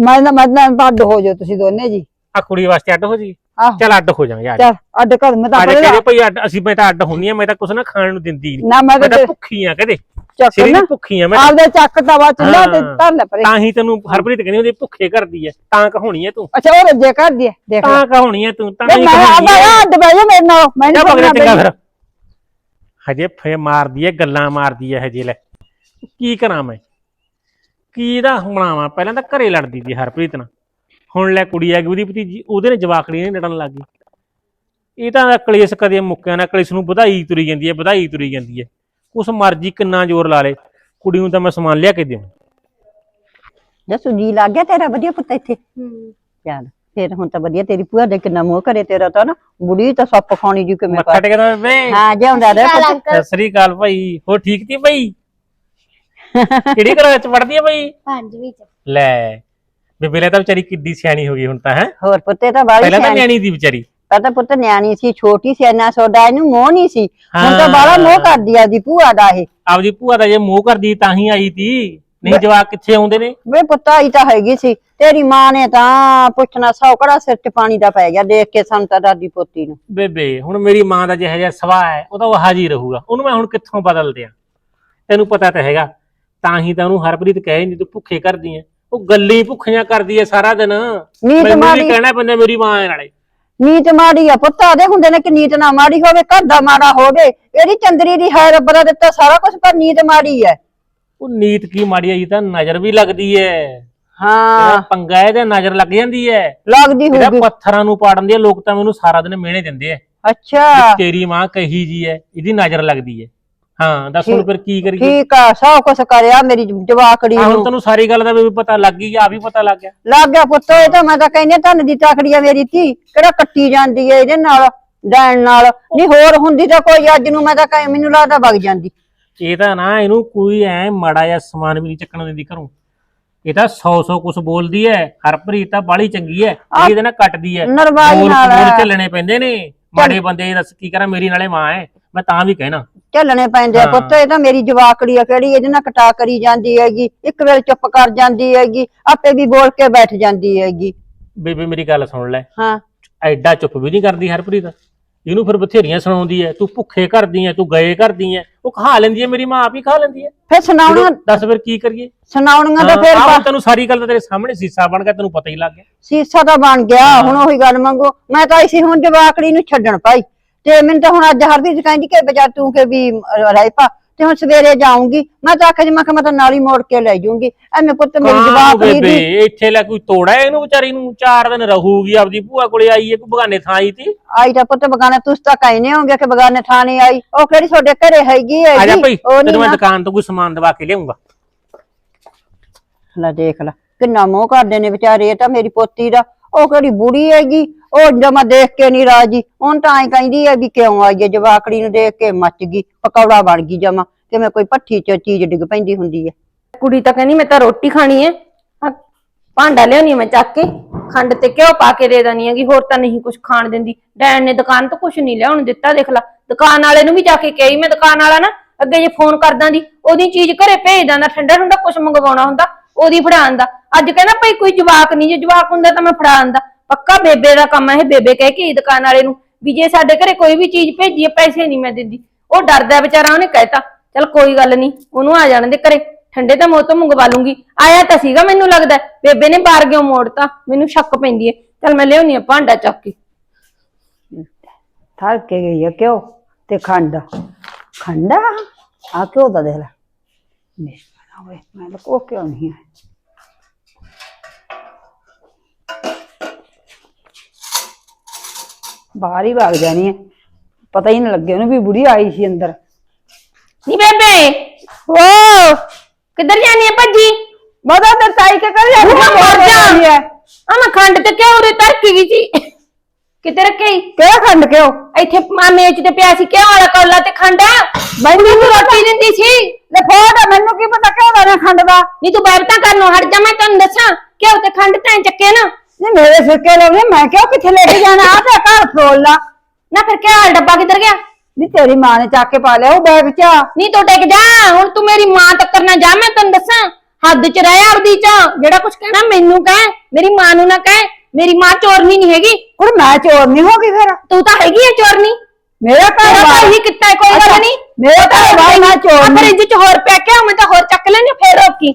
ਮੈਂ ਨਾ ਮੈਂ ਤਾਂ ਅੱਡ ਹੋ ਜਾਓ ਤੁਸੀਂ ਦੋਨੇ ਜੀ। ਆ ਕੁੜੀ ਵਾਸਤੇ ਅੱਡ ਹੋ ਜੀ। ਆਹੋ। ਚੱਲ ਅੱਡ ਹੋ ਜਾਵਾਂਗੇ ਯਾਰ ਚੱਲ ਅੱਡ ਕਰ ਮੈਂ ਤਾਂ ਅੱਜ ਕਹਿੰਦੇ ਭਈ ਅੱਡ ਅਸੀਂ ਮੈਂ ਤਾਂ ਅੱਡ ਹੁੰਨੀ ਆ ਮੈਂ ਤਾਂ ਕੁਛ ਨਾ ਖਾਣ ਨੂੰ ਦਿੰਦੀ ਨਹੀਂ ਨਾ ਮੈਂ ਮੈਂ ਤਾਂ ਤਾਂ ਭੁੱਖੀ ਆ ਕਹਦੇ? ਚੱਕ ਸਿਰੇ ਨਾ। ਦੀ ਭੁੱਖੀ ਆ ਮੈਂ ਆਪਦੇ ਚੱਕ ਤਵਾ ਚੁੱਲਾ ਤੇ ਹਾਂ। ਧਰ ਲੈ ਪਰੇ। ਤਾਂ ਹੀ ਤੈਨੂੰ ਹਰਪ੍ਰੀਤ ਕਹਿੰਦੀ ਉਹਦੀ ਭੁੱਖੇ ਕਰਦੀ ਐ ਤਾਂ ਕਹਾਉਣੀ ਐ ਤੂੰ। ਅੱਛਾ ਉਹ ਰੱਜੇ ਕਰ ਦੀ ਦੇਖ ਲੈ। ਤਾਂ ਕਹਾਉਣੀ ਐ ਤੂੰ ਤਾਂ ਹੀ ਮੈਂ ਕਹਾਉਣੀ ਆਦਾ ਐ ਅੱਡ ਬਹਿ ਜਾ ਮੇਰੇ ਨਾਲ ਮੈਂ ਜਾ ਨਹੀਂ ਬਗਲੇ ਚੰਗਾ ਫਿਰ। ਹਜੇ ਫੇ ਮਾਰਦੀ ਐ ਗੱਲਾਂ ਮਾਰਦੀ ਐ ਹਜੇ ਲੈ। ਕੀ ਕਰਾਂ ਮੈਂ? ਕੀ ਦਾ ਬਣਾਵਾਂ ਪਹਿਲਾਂ ਤਾਂ ਘਰੇ ਲੜਦੀ ਸੀ ਹਰਪ੍ਰੀਤ ਨਾਲ। ਹੁਣ ਲੈ ਕੁੜੀ ਆ ਗਈ ਉਹਦੀ ਭਤੀਜੀ ਉਹਦੇ ਨੇ ਜਵਾਕੜੀ ਨੇ ਲੜਨ ਲੱਗ। ਗਈ ਇਹ ਤਾਂ ਕਲੇਸ਼ ਕਦੇ ਮੁੱਕਿਆ ਨਾ ਕਲੇਸ਼ ਨੂੰ ਵਧਾਈ ਤੁਰੀ ਜਾਂਦੀ ਹੈ ਵਧਾਈ ਤੁਰੀ ਜਾਂਦੀ ਹੈ। ਉਸ ਮਰਜ਼ੀ ਕਿੰਨਾ ਜ਼ੋਰ ਲਾ ਲੇ ਕੁੜੀ ਨੂੰ ਤਾਂ ਮੈਂ ਸਮਾਨ ਲਿਆ ਕੇ ਦੇਵਾਂ। ਜਸੂ ਜੀ ਲੱਗ ਗਿਆ ਤੇਰਾ ਵਧੀਆ ਪੁੱਤ ਇੱਥੇ। ਚੱਲ ਫਿਰ ਹੁਣ ਤਾਂ ਵਧੀਆ ਤੇਰੀ ਭੂਆ ਦੇ ਕਿੰਨਾ ਮੋਹ ਕਰੇ ਤੇਰਾ ਤਾਂ ਨਾ ਬੁੜੀ ਤਾਂ ਸੱਪ ਖਾਣੀ ਜੀ ਕਿਵੇਂ ਮੱਥਾ ਟੇਕਦਾ ਬੇਬੇ ਹਾਂ ਜਿਉਂਦਾ ਰਹਿ ਪੁੱਤ। ਸਤਿ ਸ੍ਰੀ ਅਕਾਲ ਭਾਈ ਹੋ ਠੀਕ ਤੀ ਭਾਈ? ਕਿਹੜੀ ਕਲਾਸ ਚ ਪੜਦੀ ਹੈ ਭਾਈ? ਪੰਜਵੀਂ ਚ। ਲੈ। ਬੇਬੇ ਲੈ ਤਾਂ ਵਿਚਾਰੀ ਕਿੱਡੀ ਸਿਆਣੀ ਹੋ ਗਈ ਹੁਣ ਤਾਂ ਹੈ? ਹੋਰ ਪੁੱਤੇ ਤਾਂ ਬਾਲੀ ਪਹਿਲਾਂ ਤਾਂ ਸਿਆਣੀ। ਨਿਆਣੀ ਦੀ ਵਿਚਾਰੀ। ਪਤਾ ਪੁੱਤ ਨਿਆਣੀ ਸੀ ਛੋਟੀ ਸੀ ਇੰਨਾ ਸੋਡਾ ਇਹਨੂੰ ਮੋਹ ਨਹੀਂ ਸੀ। ਹੁਣ ਤਾਂ। ਬਾਲਾ ਮੋਹ ਕਰਦੀ ਆ ਦੀ ਭੂਆ ਦਾ ਇਹ। ਆਪਦੀ ਭੂਆ ਦਾ ਜੇ ਮੋਹ ਕਰਦੀ ਤਾਂ ਹੀ ਆਈ ਤੀ। ਨਹੀਂ ਜਵਾਕ ਕਿੱਥੇ ਆਉਂਦੇ ਨੇ? ਵੇ ਪੁੱਤ ਆਈ ਤਾਂ ਹੈਗੀ ਸੀ। ਤੇਰੀ ਮਾਂ ਨੇ ਤਾਂ ਪੁੱਛਣਾ ਸੌਕੜਾ ਸਿਰ 'ਚ ਪਾਣੀ ਦਾ ਪੈ ਗਿਆ ਦੇਖ ਕੇ ਸਾਨੂੰ ਤਾਂ ਦਾਦੀ ਪੋਤੀ ਨੂੰ। ਬੇਬੇ ਹੁਣ ਮੇਰੀ ਮਾਂ ਦਾ ਜਿਹੋ ਜਿਹਾ ਸੁਭਾਅ ਹੈ ਉਹ ਤਾਂ ਉਹ ਹਾਜੀ ਰਹੂਗਾ। ਉਹਨੂੰ ਮੈਂ ਹੁਣ ਕਿੱਥੋਂ ਬਦਲ ਦਿਆਂ ਤੈਨੂੰ ਪਤਾ ਤਾਂ ਹੈਗਾ। ਤਾਂ ਹੀ ਤਾਂ ਉਹਨੂੰ ਹਰਪ੍ਰੀਤ ਕਹੇ ਨਹੀਂ ਤੂੰ ਭੁੱਖੇ ਕਰਦੀ ਐ। ਉਹ ਗੱਲਾਂ ਭੁੱਖੀਆਂ ਕਰਦੀ ਐ ਸਾਰਾ ਦਿਨ। ਮੈਨੂੰ ਵੀ ਮਾੜੀ- ਕਹਿਣਾ ਪੈਂਦਾ ਮੇਰੀ ਮਾਂ ਹੈ ਨਾਲੇ ਨੀਤ ਮਾੜੀ ਆ ਪੁੱਤ ਆਦੇ ਹੁੰਦੇ ਨੇ ਕਿ ਨੀਤ ਨਾ ਮਾੜੀ ਹੋਵੇ ਘਰ ਦਾ ਮਾੜਾ ਹੋਵੇ ਇਹਦੀ ਚੰਦਰੀ ਦੀ ਹੈ ਰੱਬ ਦਾ ਦਿੱਤਾ ਸਾਰਾ ਕੁਝ ਪਰ ਨੀਤ ਮਾੜੀ ਹੈ ਉਹ ਨੀਤ ਕੀ ਮਾੜੀ ਆਈ ਤਾਂ ਨਜ਼ਰ ਵੀ ਲੱਗਦੀ ਐ। ਹਾਂ। ਪੰਗਾ ਇਹਦੇ ਨਜ਼ਰ ਲੱਗ ਜਾਂਦੀ ਐ। ਲੱਗਦੀ ਇਹਦਾ ਹੋਊਗੀ। ਪੱਥਰਾਂ ਨੂੰ ਪਾੜਨ ਦੀ ਲੋਕ ਤਾਂ ਮੈਨੂੰ ਸਾਰਾ ਦਿਨ ਮਿਹਣੇ ਦਿੰਦੇ ਐ। ਅੱਛਾ। ਤੇਰੀ ਮਾਂ ਕਹੀ ਜੀ ਐ ਇਹਦੀ ਨਜ਼ਰ ਲੱਗਦੀ ਐ। ਹਾਂ ਦੱਸ ਹੁਣ ਫਿਰ ਕੀ ਕਰੀਏ? ਠੀਕ ਆ ਸਭ ਕੁਝ ਕਰਿਆ ਮੇਰੀ ਜਵਾਕੜੀ ਆਹ ਹੁਣ ਨੂੰ। ਤੈਨੂੰ ਸਾਰੀ ਗੱਲ ਦਾ ਵੀ ਪਤਾ ਲੱਗ ਗਈ ਆ ਵੀ ਪਤਾ ਲੱਗ ਗਿਆ। ਲੱਗ ਗਿਆ ਪੁੱਤ ਇਹ ਤਾਂ ਮੈਂ ਤਾਂ ਕਹਿੰਦੀ ਧੰਨ ਦੀ ਤਾਕੜੀ ਆ ਮੇਰੀ ਧੀ ਕਿਹੜਾ ਕੱਟੀ ਜਾਂਦੀ ਹੈ ਇਹਦੇ ਨਾਲ ਡੈਣ ਨਾਲ। ਨਹੀਂ ਹੋਰ ਹੁੰਦੀ ਤਾਂ ਕੋਈ ਅੱਜ ਨੂੰ ਮੈਂ ਤਾਂ ਕਹੇ ਮੈਨੂੰ ਲੱਗਦਾ ਵਗ ਜਾਂਦੀ। ਇਹ ਤਾਂ ਨਾ ਇਹਨੂੰ ਕੋਈ ਐ ਮਾੜਾ ਜਿਹਾ ਸਮਾਨ ਵੀ ਨਹੀਂ ਚੱਕਣ ਦਿੰਦੀ ਘਰੋਂ। ਇਹ ਤਾਂ 100 100 ਕੁਛ ਬੋਲਦੀ ਐ ਹਰਪ੍ਰੀਤ ਤਾਂ ਬਾਲੀ ਚੰਗੀ ਐ ਇਹਦੇ ਨਾਲ ਕੱਟਦੀ ਐ। ਨਰਵਾਈ ਬੋਲ ਨਾਲ ਬੋਲ ਝੱਲਣੇ ਪੈਂਦੇ ਨੇ। ਮਾੜੇ ਬੰਦੇ ਦੱਸ ਕੀ ਕਰਾਂ ਮੇਰੀ ਨਾਲੇ ਮਾਂ ਐ। ਮੈਂ ਤਾਂ ਵੀ ਕਹਿਣਾ। ਝੱਲਣੇ ਪੈਂਦੇ ਆ। ਪੁੱਤ ਇਹ ਤਾਂ ਮੇਰੀ ਜਵਾਕੜੀ ਆ ਕਿਹੜੀ ਇਹਦੇ ਨਾਲ ਕਟਾ ਕਰੀ ਜਾਂਦੀ ਹੈਗੀ ਇੱਕ ਵੇਲੇ ਚੁੱਪ ਕਰ ਜਾਂਦੀ ਹੈਗੀ ਆਪੇ ਵੀ ਬੋਲ ਕੇ ਬੈਠ ਜਾਂਦੀ ਹੈਗੀ। ਬੇਬੇ ਮੇਰੀ ਗੱਲ ਸੁਣ ਲੈ। ਹਾਂ। ਐਡਾ ਚੁੱਪ ਵੀ ਨਹੀਂ ਕਰਦੀ ਹਰਪ੍ਰੀਤ। ਇਹਨੂੰ ਫਿਰ ਬਥੇਰੀਆਂ ਸੁਣਾਉਂਦੀ ਐ ਤੂੰ ਭੁੱਖੇ ਕਰਦੀ ਐ ਤੂੰ ਗਏ ਕਰਦੀ ਐ ਉਹ ਖਾ ਲੈਂਦੀ ਐ ਮੇਰੀ ਮਾਂ ਆਪ ਹੀ ਖਾ ਲੈਂਦੀ ਐ। ਫਿਰ ਸੁਣਾਉਣਾ ਦੱਸ ਫਿਰ ਕੀ ਕਰੀਏ? ਸੁਣਾਉਣੀਆਂ ਤਾਂ ਫਿਰ ਆਹ ਹੁਣ ਤੈਨੂੰ ਸਾਰੀ ਗੱਲ ਤਾਂ ਤੇਰੇ ਸਾਹਮਣੇ ਸੀਸਾ ਬਣ ਗਿਆ ਤੈਨੂੰ ਪਤਾ ਹੀ ਲੱਗ ਗਿਆ। ਸੀਸਾ ਤਾਂ ਬਣ ਗਿਆ ਹੁਣ ਉਹੀ ਗੱਲ ਮੰਗੋ। ਮੈਂ ਤਾਂ ਇਸੇ ਹੁਣ ਜਵਾਕੜੀ ਨੂੰ ਛੱਡਣ ਪਾਈ। ਤੇ ਮੈਨੂੰ ਤਾਂ ਹੁਣ ਅੱਜ ਹਰਦੀਪ ਕਹਿੰਦੀ ਕਿ ਬਜਾ ਤੂੰ ਕਿ ਵੀ ਰਹਿ ਪਾ। ਤੇ ਹੁਣ ਸਵੇਰੇ ਜਾਊਂਗੀ। ਮੈਂ ਤਾਂ ਆਖਿਆ ਜੀ ਮੈਂ ਕਿਹਾ ਮੈਂ ਤਾਂ ਨਾਲ ਹੀ ਮੋੜ ਕੇ ਲੈ ਜਾਊਂਗੀ ਐਵੇਂ ਪੁੱਤ ਮੇਰੀ ਜਵਾਕੜੀ ਬੇਬੇ ਦੀ ਇੱਥੇ ਲੈ ਕੋਈ ਤੋੜਾ ਹੈ ਇਹਨੂੰ ਵਿਚਾਰੀ ਨੂੰ? ਚਾਰ ਦਿਨ ਰਹੂਗੀ ਆਪਦੀ ਭੂਆ ਕੋਲੇ ਆਈ ਹੈ ਕੋਈ ਬਗਾਨੇ ਥਾਂ ਆਈ ਤੀ? ਆਈ ਤਾਂ ਪੁੱਤ ਬਗਾਨੇ ਤੁਸੀਂ ਤਾਂ ਕਹਿੰਦੇ ਹੋਗੇ ਕਿ ਬਗਾਨੇ ਥਾਣੇ ਆਈ। ਉਹ ਕਿਹੜੀ ਤੁਹਾਡੇ ਘਰੇ ਹੈਗੀ ਆ ਜਾ ਹੈਗੀ ਭਾਈ ਤੈਨੂੰ ਮੈਂ ਨਹੀਂ ਦੁਕਾਨ ਤੋਂ ਕੋਈ ਸਮਾਨ ਦਵਾ ਕੇ ਲਿਆਉਂਗਾ। ਲੈ ਦੇਖ ਲੈ ਕਿੰਨਾ ਮੋਹ ਕਰਦੇ ਨੇ ਵਿਚਾਰੇ ਇਹ ਤਾਂ ਮੇਰੀ ਪੋਤੀ ਦਾ। ਉਹ ਕਿਹੜੀ ਬੁੜੀ ਹੈਗੀ? ਉਹ ਜਮਾ ਦੇਖ ਕੇ ਨਹੀਂ ਰਾਜੀ, ਹੁਣ ਤਾਂ ਐ ਕਹਿੰਦੀ ਹੈ ਵੀ ਕਿਉਂ ਆਈ ਹੈ ਜਵਾਕੜੀ ਨੂੰ ਦੇਖ ਕੇ ਮੱਚ ਗਈ, ਪਕੌੜਾ ਬਣ ਗਈ ਜਮਾ, ਕਿਵੇਂ ਕੋਈ ਭੱਠੀ ਚ ਚੀਜ਼ ਡਿੱਗ ਪੈਂਦੀ ਹੁੰਦੀ ਹੈ ਕੁੜੀ ਤਾਂ ਕਹਿੰਦੀ ਮੈਂ ਤਾਂ ਰੋਟੀ ਖਾਣੀ ਹੈ ਆਹ ਭਾਂਡਾ ਲਿਆਉਣੀ ਮੈਂ ਚੱਕ ਕੇ, ਖੰਡ ਤੇ ਘਿਓ ਪਾ ਕੇ ਦੇ ਦਣੀ ਹੈਗੀ ਹੋਰ ਤਾਂ ਨਹੀਂ ਕੁਝ ਖਾਣ ਦਿੰਦੀ। ਡੈਣ ਨੇ ਦੁਕਾਨ ਤੋਂ ਕੁਝ ਨਹੀਂ ਲਿਆਉਣ ਦਿੱਤਾ, ਦੇਖ ਲੈ। ਦੁਕਾਨ ਵਾਲੇ ਨੂੰ ਵੀ ਜਾ ਕੇ ਕਹੀ ਮੈਂ ਦੁਕਾਨ ਵਾਲਾ ਨਾ, ਅੱਗੇ ਜੇ ਫੋਨ ਕਰਦਾਂ ਦੀ ਉਹਦੀ ਚੀਜ਼ ਘਰੇ ਭੇਜ ਦਿੰਦਾ, ਠੰਡਾ ਠੰਡਾ ਕੁਝ ਮੰਗਵਾਉਣਾ ਹੁੰਦਾ, ਉਹਦੀ ਫੜਾਉਣ ਦਾ ਅੱਜ ਕਹਿੰਦਾ ਭਾਈ ਕੋਈ ਜਵਾਕ ਨਹੀਂ, ਜੇ ਜਵਾਕ ਹੁੰਦਾ ਤਾਂ ਮੈਂ ਫੜਾਉਣ ਦਾ ਪੱਕਾ ਬੇਬੇ ਦਾ ਕੰਮ ਹੈ ਬੇਬੇ ਕਹਿ ਕੇ ਦੁਕਾਨ ਵਾਲੇ ਨੂੰ, ਵੀ ਜੇ ਸਾਡੇ ਘਰੇ ਕੋਈ ਵੀ ਚੀਜ਼ ਭੇਜੀਏ ਪੈਸੇ ਨਹੀਂ ਮੈਂ ਦਿੰਦੀ। ਉਹ ਡਰਦਾ ਵਿਚਾਰਾ, ਉਹਨੇ ਕਹਿਤਾ, ਚਲ ਕੋਈ ਗੱਲ ਨਹੀਂ, ਉਹਨੂੰ ਆ ਜਾਣ ਦੇ ਘਰੇ, ਠੰਡੇ ਤਾਂ ਮੋਹ ਮੰਗਵਾ ਲੂੰਗੀ। ਆਇਆ ਤਾਂ ਸੀਗਾ ਮੈਨੂੰ ਲੱਗਦਾ, ਬੇਬੇ ਨੇ ਬਾਹਰ ਕਿਉਂ ਮੋੜਤਾ, ਮੈਨੂੰ ਸ਼ੱਕ ਪੈਂਦੀ ਹੈ। ਚਲ ਮੈਂ ਲਿਆਉਣੀ ਆ ਭਾਂਡਾ ਚੱਕ ਕੇ। ਥੱਕ ਕੇ ਗਈ ਆ ਕਿਉਂ? ਤੇ ਖੰਡ, ਖੰਡਾ? ਆ ਕਿਉਂ ਦਾ ਦੇਖ ਲੈ? ਮੈਂ ਓਏ, ਮੈਂ ਲਕੋ ਕਿਉਂ ਨਹੀਂ ਹੈ ਬਾਹਰ ਹੀ ਭਾਗ ਜਾਣੀ ਹੈ ਪਤਾ ਹੀ ਨਹੀਂ ਲੱਗੇ ਉਹਨੂੰ ਵੀ ਬੁੜੀ ਆਈ ਸੀ ਅੰਦਰ। ਨੀ ਬੇਬੇ। ਓ ਕਿੱਧਰ ਜਾਣੀ ਹੈ ਭੱਜੀ? ਮਦਾ ਤੇ ਤਾਈ ਕੇ ਕਰ ਉਹ ਮੈਂ ਮਰ ਜਾ। ਹੈ ਆ ਮੈਂ ਖੰਡ ਤੇ ਕਿਉਂ ਉਰੇ ਧਰਕੀ ਗਈ ਸੀ ਕਿੱਥੇ ਰੱਖੀ ਕਿਹੜਾ ਖੰਡ ਕਿਉਂ ਇੱਥੇ ਆ ਮੇਚ ਤੇ ਪਿਆ ਸੀ ਕਿਉਂ ਵਾਲਾ ਕੌਲਾ ਤੇ ਖੰਡ। ਮੈਨੂੰ ਤੂੰ ਰੋਟੀ ਦਿੰਦੀ ਸੀ। ਲੈ ਫੋੜ ਮੈਨੂੰ ਕੀ ਪਤਾ ਕਿਹੜਾ ਦਾ ਖੰਡ ਦਾ? ਨੀ ਤੂੰ ਬੈਬਤਾ ਕਰਨੋਂ ਹਟ ਜਾ ਮੈਂ ਤੈਨੂੰ ਦੱਸਾਂ। ਕਿਉਂ ਤੇ ਖੰਡ ਤੈਂ ਚੱਕੇ ਨਾ। ਨਹੀਂ ਮੇਰੇ ਸਿਰਕੇ ਲਾਉਣੇ ਮੈਂ ਕਿਉਂ ਕਿੱਥੇ ਲੈ ਕੇ ਜਾਣਾ? ਆ ਤੇ ਘਰ ਫਰੋਲ ਲਾ। ਨਾ ਫਿਰ ਕਿਆ ਹਾਲ ਡੱਬਾ ਕਿੱਧਰ ਗਿਆ? ਨਹੀਂ ਤੇਰੀ ਮਾਂ ਨੇ ਚੱਕ ਕੇ ਪਾ ਲਿਆ ਉਹ ਬੈਗ ਚ ਨੀ ਤੂੰ ਟਿਕ ਜਾ ਹੁਣ ਤੂੰ ਮੇਰੀ ਮਾਂ ਤੱਕਰ ਨਾ ਜਾ ਮੈਂ ਤੈਨੂੰ ਦੱਸਾਂ। ਹੱਦ ਚ ਰਹਿ ਆਪਦੀ ਚ ਜਿਹੜਾ ਕੁਝ ਕਹਿਣਾ ਮੈਨੂੰ ਕਹਿ ਮੇਰੀ ਮਾਂ ਨੂੰ ਨਾ ਕਹਿ ਮੇਰੀ ਮਾਂ ਚੋਰਨੀ ਨਹੀਂ ਹੈਗੀ। ਹੁਣ ਮੈਂ ਚੋਰ ਨਹੀਂ ਹੋ ਗਈ ਫਿਰ? ਤੂੰ ਤਾਂ ਹੈਗੀ ਹੈ ਚੋਰਨੀ। ਮੇਰਾ ਘਰ ਤੇਰਾ ਤਾਂ ਬਾਰ ਇਹੀ ਕੀਤਾ ਹੈ, ਕੋਈ ਗੱਲ ਨਹੀਂ ਮੇਰਾ ਘਰ ਬਾਰ ਮੈਂ ਚੋਰ ਆ ਨਹੀਂ ਫਰਿੱਜ ਚ ਹੋਰ ਪਿਆ ਕਿਆ ਮੈਂ ਤਾਂ ਹੋਰ ਚੱਕ ਲੈਣੀ ਫੇਰ ਰੋਕੀ।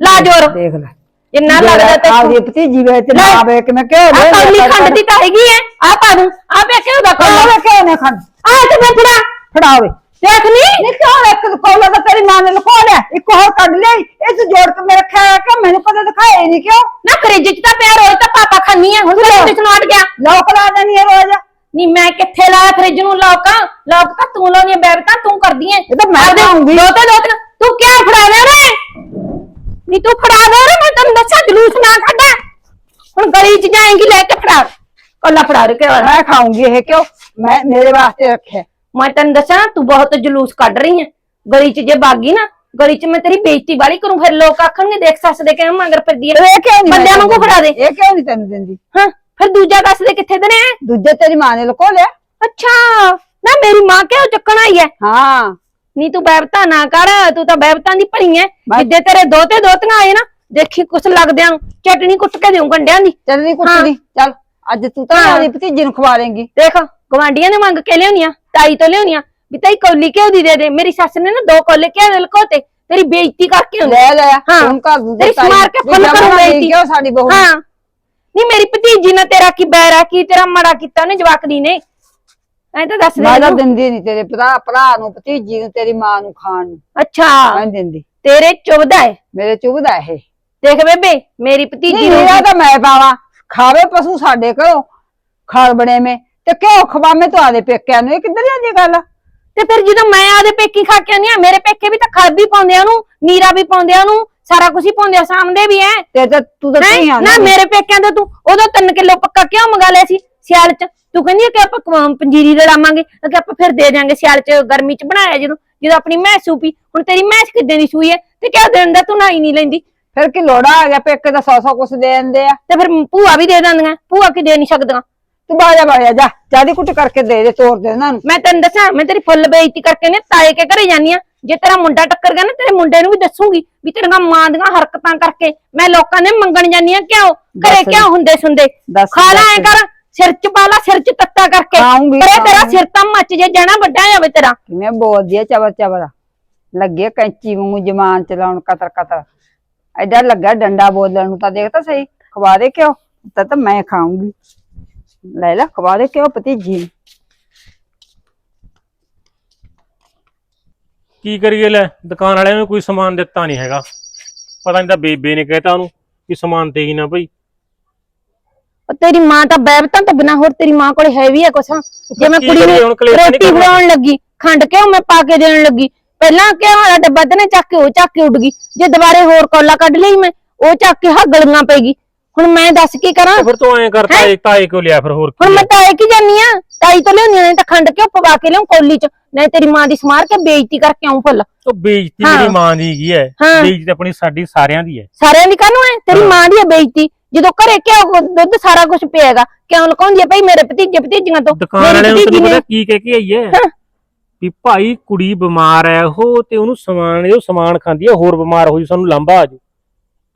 ਲਾ ਜੋਰ। ਦੇਖ ਲੈ। ਜਿੰਨਾ ਲੱਗਦਾ ਤੇ ਆਪਦੀ ਭਤੀਜੀ ਵੇ ਤੇ ਲੈ। ਨਾ ਵੇ ਕਿ ਮੈਂ ਕਿਉਂ ਆ ਕੌਲੀ ਖੰਡ ਦੀ ਤਾਂ ਹੈਗੀ ਹੈ ਆ ਪਾ ਦੂੰ। ਆ ਪਿਆ ਕਿਉਂ ਦਾ ਕੋਲਾ ਕੌਲਾ ਕਿਉਂ ਨੇ ਖੰਡ। ਆ ਤੇ ਮੈਂ ਫੜਾ। ਫੜਾਵੇ ਦੇਖ ਨੀ। ਨਹੀਂ ਕਿਉਂ ਇੱਕ ਕੋਲਾ ਤਾਂ ਤੇਰੀ ਮਾਂ ਨੇ ਲੁਕੋ ਲਿਆ। ਇੱਕ ਹੋਰ ਕੱਢ ਲਈ। ਇਸ ਜੋੜ ਕੇ ਮੈਂ ਰੱਖਿਆ ਕਿ ਮੈਨੂੰ ਕਦੇ ਦਿਖਾਇਆ ਹੀ ਨਹੀਂ ਕਿਉਂ? ਨਾ ਫਰਿੱਜ ਚ ਤਾਂ ਪਿਆ ਰੋਜ਼ ਤਾਂ ਪਾਪਾ ਖਾਨੀ ਆ। ਹੁਣ ਫਰਿੱਜ ਚ ਨੂੰ ਗਿਆ? ਲੋਕ ਲਾ ਦੇਣੀ ਹੈ ਰੋਜ਼। ਨਹੀਂ ਮੈਂ ਕਿੱਥੇ ਲਾਇਆ ਫ੍ਰਿਜ ਨੂੰ? ਲੋਕ ਲੋਕ ਤਾਂ ਤੂੰ ਲਾਉਣੀ ਬੈਬ ਤਾਂ ਤੂੰ ਕਰਦੀ ਹੈ ਇਹ ਤਾਂ ਮੈਂ ਲਾਉਂਗੀ। ਦੋ ਤੇ ਦੋ ਤੇ ਤੂੰ ਕਿਆ ਫੜਾ ਦੇ ਰੇ ਨਹੀਂ ਤੂੰ ਫੜਾ ਦੇ ਰੇ ਮੈਂ ਤੈਨੂੰ ਦੱਸਾਂ ਜਲੂਸ ਨਾ ਕੱਢਾ। ਹੁਣ ਗਲੀ ਚ ਜਾਏਂਗੀ ਲੈ ਕੇ ਫੜਾ। ਕੱਲਾ ਫੜਾ ਰੇ ਕਿਆ ਮੈਂ ਖਾਉਂਗੀ ਇਹ ਕਿਉਂ? ਮੈਂ ਮੇਰੇ ਵਾਸਤੇ ਰੱਖਿਆ। ਮੈਂ ਤੈਨੂੰ ਦੱਸਾਂ ਤੂੰ ਬਹੁਤ ਜਲੂਸ ਕੱਢ ਰਹੀ ਹੈ ਗਲੀ ਚ ਜੇ ਬਾਗੀ ਨਾ ਗਲੀ ਚ ਮੈਂ ਤੇਰੀ ਬੇਇੱਜ਼ਤੀ ਵਾਲੀ ਕਰੂੰ ਫਿਰ ਲੋਕ ਆਖਣਗੇ ਦੇਖ ਸੱਸ ਦੇ ਕਿਵੇਂ ਮਗਰ ਫਿਰਦੀ ਹੈ ਇਹ ਕਿਉਂ ਨਹੀਂ ਬੰਦਿਆਂ ਵਾਂਗੂ ਫੜਾ ਦੇ। ਇਹ ਕਿਉਂ ਨਹੀਂ ਤੈਨੂੰ ਦਿੰਦੀ? ਹਾਂ ਫਿਰ ਦੂਜਾ ਦੱਸ ਦੇ ਕਿੱਥੇ ਦੇ ਨੇ ਦੂਜੇ ਤੇਰੀ ਮਾਂ ਨੇ ਲੁਕੋ ਲਿਆ। ਅੱਛਾ ਨਾ ਮੇਰੀ ਮਾਂ ਕਿਉਂ ਚੱਕਣ ਆਈ ਹੈ ਹਾਂ। ਨਹੀਂ ਤੂੰ ਬੈਬਤਾ ਨਾ ਕਰ ਤੂੰ ਤਾਂ ਬੈਬਤਾਂ ਦੀ ਭਣੀ ਐ। ਮੈਂ- ਜਿੱਦੇ ਤੇਰੇ ਦੋਤੇ ਦੋਤੀਆਂ ਆਏ ਨਾ ਦੇਖੀ ਕੁਛ ਲੱਗਦਿਆਂ ਨੂੰ। ਚਟਣੀ ਕੁੱਟ ਕੇ ਦੇਉਂ ਗੰਡਿਆਂ ਦੀ। ਚੱਲ ਨਹੀਂ ਕੁੱਟਦੀ ਚੱਲ ਅੱਜ ਤੂੰ ਤਾਂ ਹਾਂ। ਆਪਣੀ ਭਤੀਜੀ ਨੂੰ ਖਵਾ ਲੇਂਗੀ ਦੇਖ ਗਵਾਂਡੀਆਂ ਨੇ ਮੰਗ ਕੇ ਲਿਆਉਣੀਆਂ? ਤਾਈ ਤੋਂ ਲਿਆਉਣੀਆਂ। ਵੀ ਤਾਈ ਕੌਲੀ ਘਿਓ ਦੀ ਦੇ ਦੇ। ਮੇਰੀ ਸੱਸ ਨੇ ਨਾ ਦੋ ਕੋਲੇ ਘਿਓ ਦੇ ਲਕੋਤੇ। ਤੇਰੀ ਬੇਇੱਜ਼ਤੀ ਕਰਕੇ ਆਉਂਦੀ। ਲੈ ਲੈ ਹਾਂ। ਹੁਣ ਕਰ ਦੂੰ ਤੇਰੀ ਸਮਾਰ ਕੇ ਫੁੱਲ ਕਰੂੰ ਬੇਇੱਜ਼ਤੀ। ਕਿਉਂ ਸਾਡੀ ਬਹੂ ਨੂੰ? ਹਾਂ। ਨਹੀਂ ਮੇਰੀ ਭਤੀਜੀ ਨੇ ਤੇਰਾ ਕੀ ਬੈਰਾ ਕੀ ਤੇਰਾ ਮਾੜਾ ਕੀਤਾ ਉਹਨੇ ਜਵਾਕੜੀ ਨੇ? ਐਂ ਤਾਂ ਦੱਸ ਦੇ ਮੈਂ ਤਾਂ। ਦਿੰਦੀ ਨਹੀਂ ਤੇਰੇ ਭਰਾ ਭਰਾ ਨੂੰ ਭਤੀਜੀ ਨੂੰ ਤੇਰੀ ਮਾਂ ਨੂੰ ਖਾਣ ਨੂੰ। ਅੱਛਾ। ਮੈਂ ਨੀ ਦਿੰਦੀ। ਤੇਰੇ ਚੁਬਦਾ ਹੈ ਮੇਰੇ ਚੁਭਦਾ ਇਹ। ਦੇਖ ਬੇਬੇ ਮੇਰੀ ਭਤੀਜੀ ਨੂੰ ਮੇਰਾ ਤਾਂ ਮੈਂ ਪਾਵਾਂ। ਖਾਵੇ ਪਸ਼ੂ ਸਾਡੇ ਘਰੋਂ ਖਾਲ ਬਣੇ ਮੇ। ਤੇ ਕਿਉਂ ਖਵਾਵੇਂ ਤੁਹਾਡੇ ਪੇਕਿਆਂ ਨੂੰ। ਇਹ ਕਿੱਧਰ ਜਾਂਦੀ ਗੱਲ? ਤੇ ਫਿਰ ਜਦੋਂ ਮੈਂ ਆਦੇ ਪੇਕੀ ਖਾ ਕੇ ਆਉਂਦੀ ਆ ਮੇਰੇ ਪੇਕੇ ਵੀ ਤਾਂ ਖਲ ਵੀ ਪਾਉਂਦੇ ਆ ਉਹਨੂੰ ਨੀਰਾ ਵੀ ਪਾਉਂਦੇ ਆ ਉਹਨੂੰ ਸਾਰਾ ਕੁਝ ਹੀ ਪਾਉਂਦੇ ਆ ਸਾਹਮਣੇ ਵੀ ਐ। ਤੇ ਤਾਂ ਤੂੰ ਤਾਂ? ਨਹੀਂ ਨਾ ਮੇਰੇ ਪੇਕਿਆਂ ਤੋਂ ਤੂੰ ਉਦੋਂ 3 ਕਿਲੋ ਪੱਕਾ ਕਿਉਂ ਮੰਗਾ ਲਿਆ ਸੀ। ਸਿਆਲ ਚ। ਤੂੰ ਕਹਿੰਦੀ ਆ ਕਿ ਆਪਾਂ ਪੰਜੀਰੀ ਰਲਾਵਾਂਗੇ ਕਿ ਆਪਾਂ ਫਿਰ ਦੇ ਦਿਆਂਗੇ ਸਿਆਲ ਚ ਗਰਮੀ ਚ ਬਣਾਇਆ ਜਦੋਂ ਜਦੋਂ ਆਪਣੀ ਮੈਸ ਸੂਪੀ। ਹੁਣ ਤੇਰੀ ਮੈਸ ਕਿੱਦਾਂ ਦੀ ਸੂਈ ਐ ਤੇ ਕਿਆ ਦੇਣ ਦਾ ਤੂੰ ਨਾ ਹੀ ਨਹੀਂ ਲੈਂਦੀ। ਫਿਰ ਕੀ ਲੋੜਾ ਆ ਗਿਆ ਪੇਕੇ ਦਾ ਸੌ ਸੌ ਕੁਛ ਦੇ ਦਿੰਦੇ ਆ। ਤੇ ਫਿਰ ਭੂਆ ਵੀ ਦੇ ਦਿੰਦੀਆਂ ਭੂਆ ਕੀ ਦੇ ਨਹੀਂ ਸਕਦੀਆਂ? ਤੂੰ ਬਾਜਾ ਬਾਜਾ ਜਾ ਜਿਆਦੀ ਕੁੱਟ ਕਰਕੇ ਦੇ ਦੇ ਤੋੜ ਦੇ ਉਹਨਾਂ ਨੂੰ। ਮੈਂ ਤੈਨੂੰ ਦੱਸਾਂ ਮੈਂ ਤੇਰੀ ਫੁੱਲ ਬੇਇੱਜ਼ਤੀ ਕਰਕੇ ਨੇ ਤਾਏ ਕੇ ਘਰੇ ਜਾਨੀ ਆ। ਜੇ ਤੇਰਾ ਮੁੰਡਾ ਟੱਕਰ ਗਿਆ ਨਾ ਤੇਰੇ ਮੁੰਡੇ ਨੂੰ ਵੀ ਦੱਸੂਗੀ ਵੀ ਤੇਰੀਆਂ ਮਾਂ ਦੀਆਂ ਹਰਕਤਾਂ ਕਰਕੇ ਮੈਂ ਲੋਕਾਂ ਨੇ ਮੰਗਣ ਜਾਨੀ ਆ ਕਿਉਂ? ਘਰੇ ਦੱਸ। ਕਿਉਂ ਹੁੰਦੇ ਸੁੰਦੇ ਦੱਸ, ਖਾ ਲੈ ਐਂ ਦੱਸ। ਕਰ। ਸਿਰ ਚ ਪਾ ਲਾ ਸਿਰ ਚ ਤੱਤਾ ਕਰਕੇ। ਖਾਊਂਗੀ, ਕਰੇ ਤੇਰਾ ਖਾਊਂਗੀ। ਸਿਰ ਤਾਂ ਮੱਚ ਜੇ ਜਾਣਾ ਵੱਡਾ ਜਾਵੇ ਤੇਰਾ। ਕਿਵੇਂ ਬੋਲਦੀ ਆ ਚਬਰ ਚਬਰ ਲੱਗੇ ਕੈਂਚੀ ਵਾਂਗੂ ਜਮਾਨ ਚਲਾਉਣ ਕਤਰ ਕਤਰ। ਐਡਾ ਲੱਗਾ ਡੰਡਾ ਬੋਲਣ ਨੂੰ ਤਾਂ ਦੇਖ ਤਾਂ ਸਹੀ। ਖਵਾ ਦੇ ਕਿਉਂ ਤਾਂ ਤਾਂ ਮੈਂ ਖਾਊਂਗੀ। ਲੈ ਲੈ ਖਵਾ ਦੇ ਕਿਉਂ ਭਤੀਜੀ ਨੂੰ। ਕੀ ਕਰੀਏ ਲੈ ਦੁਕਾਨ ਵਾਲਿਆਂ ਨੂੰ ਕੋਈ ਸਮਾਨ ਦਿੱਤਾ ਨਹੀਂ ਹੈਗਾ। ਪਤਾ ਨਹੀਂ ਤਾਂ ਬੇਬੇ ਨੇ ਕਹਿਤਾ ਉਹਨੂੰ ਕਿ ਸਮਾਨ ਦੇ ਹੀ ਨਾ ਭਈ। ਉਹ ਤੇਰੀ ਮਾਂ ਤਾਂ ਬੈਬਤਾਂ ਤੋਂ ਬਿਨਾ ਹੋਰ ਤੇਰੀ ਮਾਂ ਕੋਲ ਹੈ ਵੀ ਆ ਕੁਛ। ਜੇ ਮੈਂ ਕੀ ਕੁੜੀ ਹੁਣ, ਨੂੰ ਨਹੀਂ ਰੋਟੀ ਕਰਨਾ। ਬਣਾਉਣ ਲੱਗੀ ਖੰਡ ਕਿਉਂ ਮੈਂ ਪਾ ਕੇ ਦੇਣ ਲੱਗੀ ਪਹਿਲਾਂ ਕਿਉਂ ਵਾਲਾ ਡੱਬਾ ਤੇ ਨਾ ਚੱਕ ਕੇ ਉਹ ਚੱਕ ਕੇ ਉੱਡ ਗਈ। ਜੇ ਦੁਬਾਰੇ ਹੋਰ ਕੋਲਾ ਕੱਢ ਲਈ ਮੈਂ ਉਹ ਚੱਕ ਕੇ ਹੱਗਲੀਆਂ ਪੈਗੀ ਹੁਣ ਮੈਂ ਦੱਸ ਕੀ ਕਰਾਂ? ਤੇ ਫਿਰ ਤੂੰ ਐਂ ਕਰ ਤਾਏ ਤਾਏ ਕਿਉਂ ਲਿਆ ਫਿਰ ਹੋਰ ਹੁਣ ਕੀ ਮੈਂ ਹੈ? ਤਾਏ ਕੀ ਜਾਨੀ ਆ? ਤਾਈ ਤੋਂ ਲਿਆਉਣੀ ਨਹੀਂ ਤਾਂ ਖੰਡ ਕਿਉਂ ਪਵਾ ਕੇ ਲਿਆਉਂ ਕੋਲੀ ਚ। ਨਹੀਂ ਤੇਰੀ ਮਾਂ ਦੀ ਸਮਾਰ ਕੇ ਬੇਇੱਜ਼ਤੀ ਕਰਕੇ ਆਉਂ ਫੁੱਲ ਉਹ ਬੇਇੱਜ਼ਤੀ ਹਾਂ। ਮੇਰੀ ਮਾਂ ਦੀ ਹੈਗੀ ਹੈ। ਹਾਂ। ਬੇਇੱਜ਼ਤੀ ਆਪਣੀ ਸਾਡੀ ਸਾਰਿਆਂ ਦੀ ਹੈ। ਸਾਰਿਆਂ ਦੀ ਕਾਹਨੂੰ ਹੈ? ਤੇਰੀ। ਮਾਂ ਦੀ ਹੈ ਬੇਇੱਜ਼ਤੀ। ਜਦੋਂ ਘਰੇ ਕਿਉਂ ਦੁੱਧ ਸਾਰਾ ਕੁਝ ਪਿਆਗਾ ਕਿਉਂ ਲਕਾਉਂਦੀ ਹੈ ਭਾਈ ਮੇਰੇ ਭਤੀਜੇ ਭਤੀਜੀਆਂ ਤੋਂ? ਦੁਕਾਨ ਵਾਲਿਆਂ ਨੂੰ ਤੈਨੂੰ ਪਤਾ ਕੀ ਕਹਿ ਕੇ ਆਈ ਹੈ? ਹਾਂ। ਵੀ ਭਾਈ ਕੁੜੀ ਬਿਮਾਰ ਹੈ ਉਹ ਤੇ ਉਹਨੂੰ ਸਮਾਨ ਉਹ ਸਮਾਨ ਖਾਂਦੀ ਹੈ ਹੋਰ ਬਿਮਾਰ ਹੋਈ ਸਾਨੂੰ ਲੰਬਾ ਆ ਜਾਊ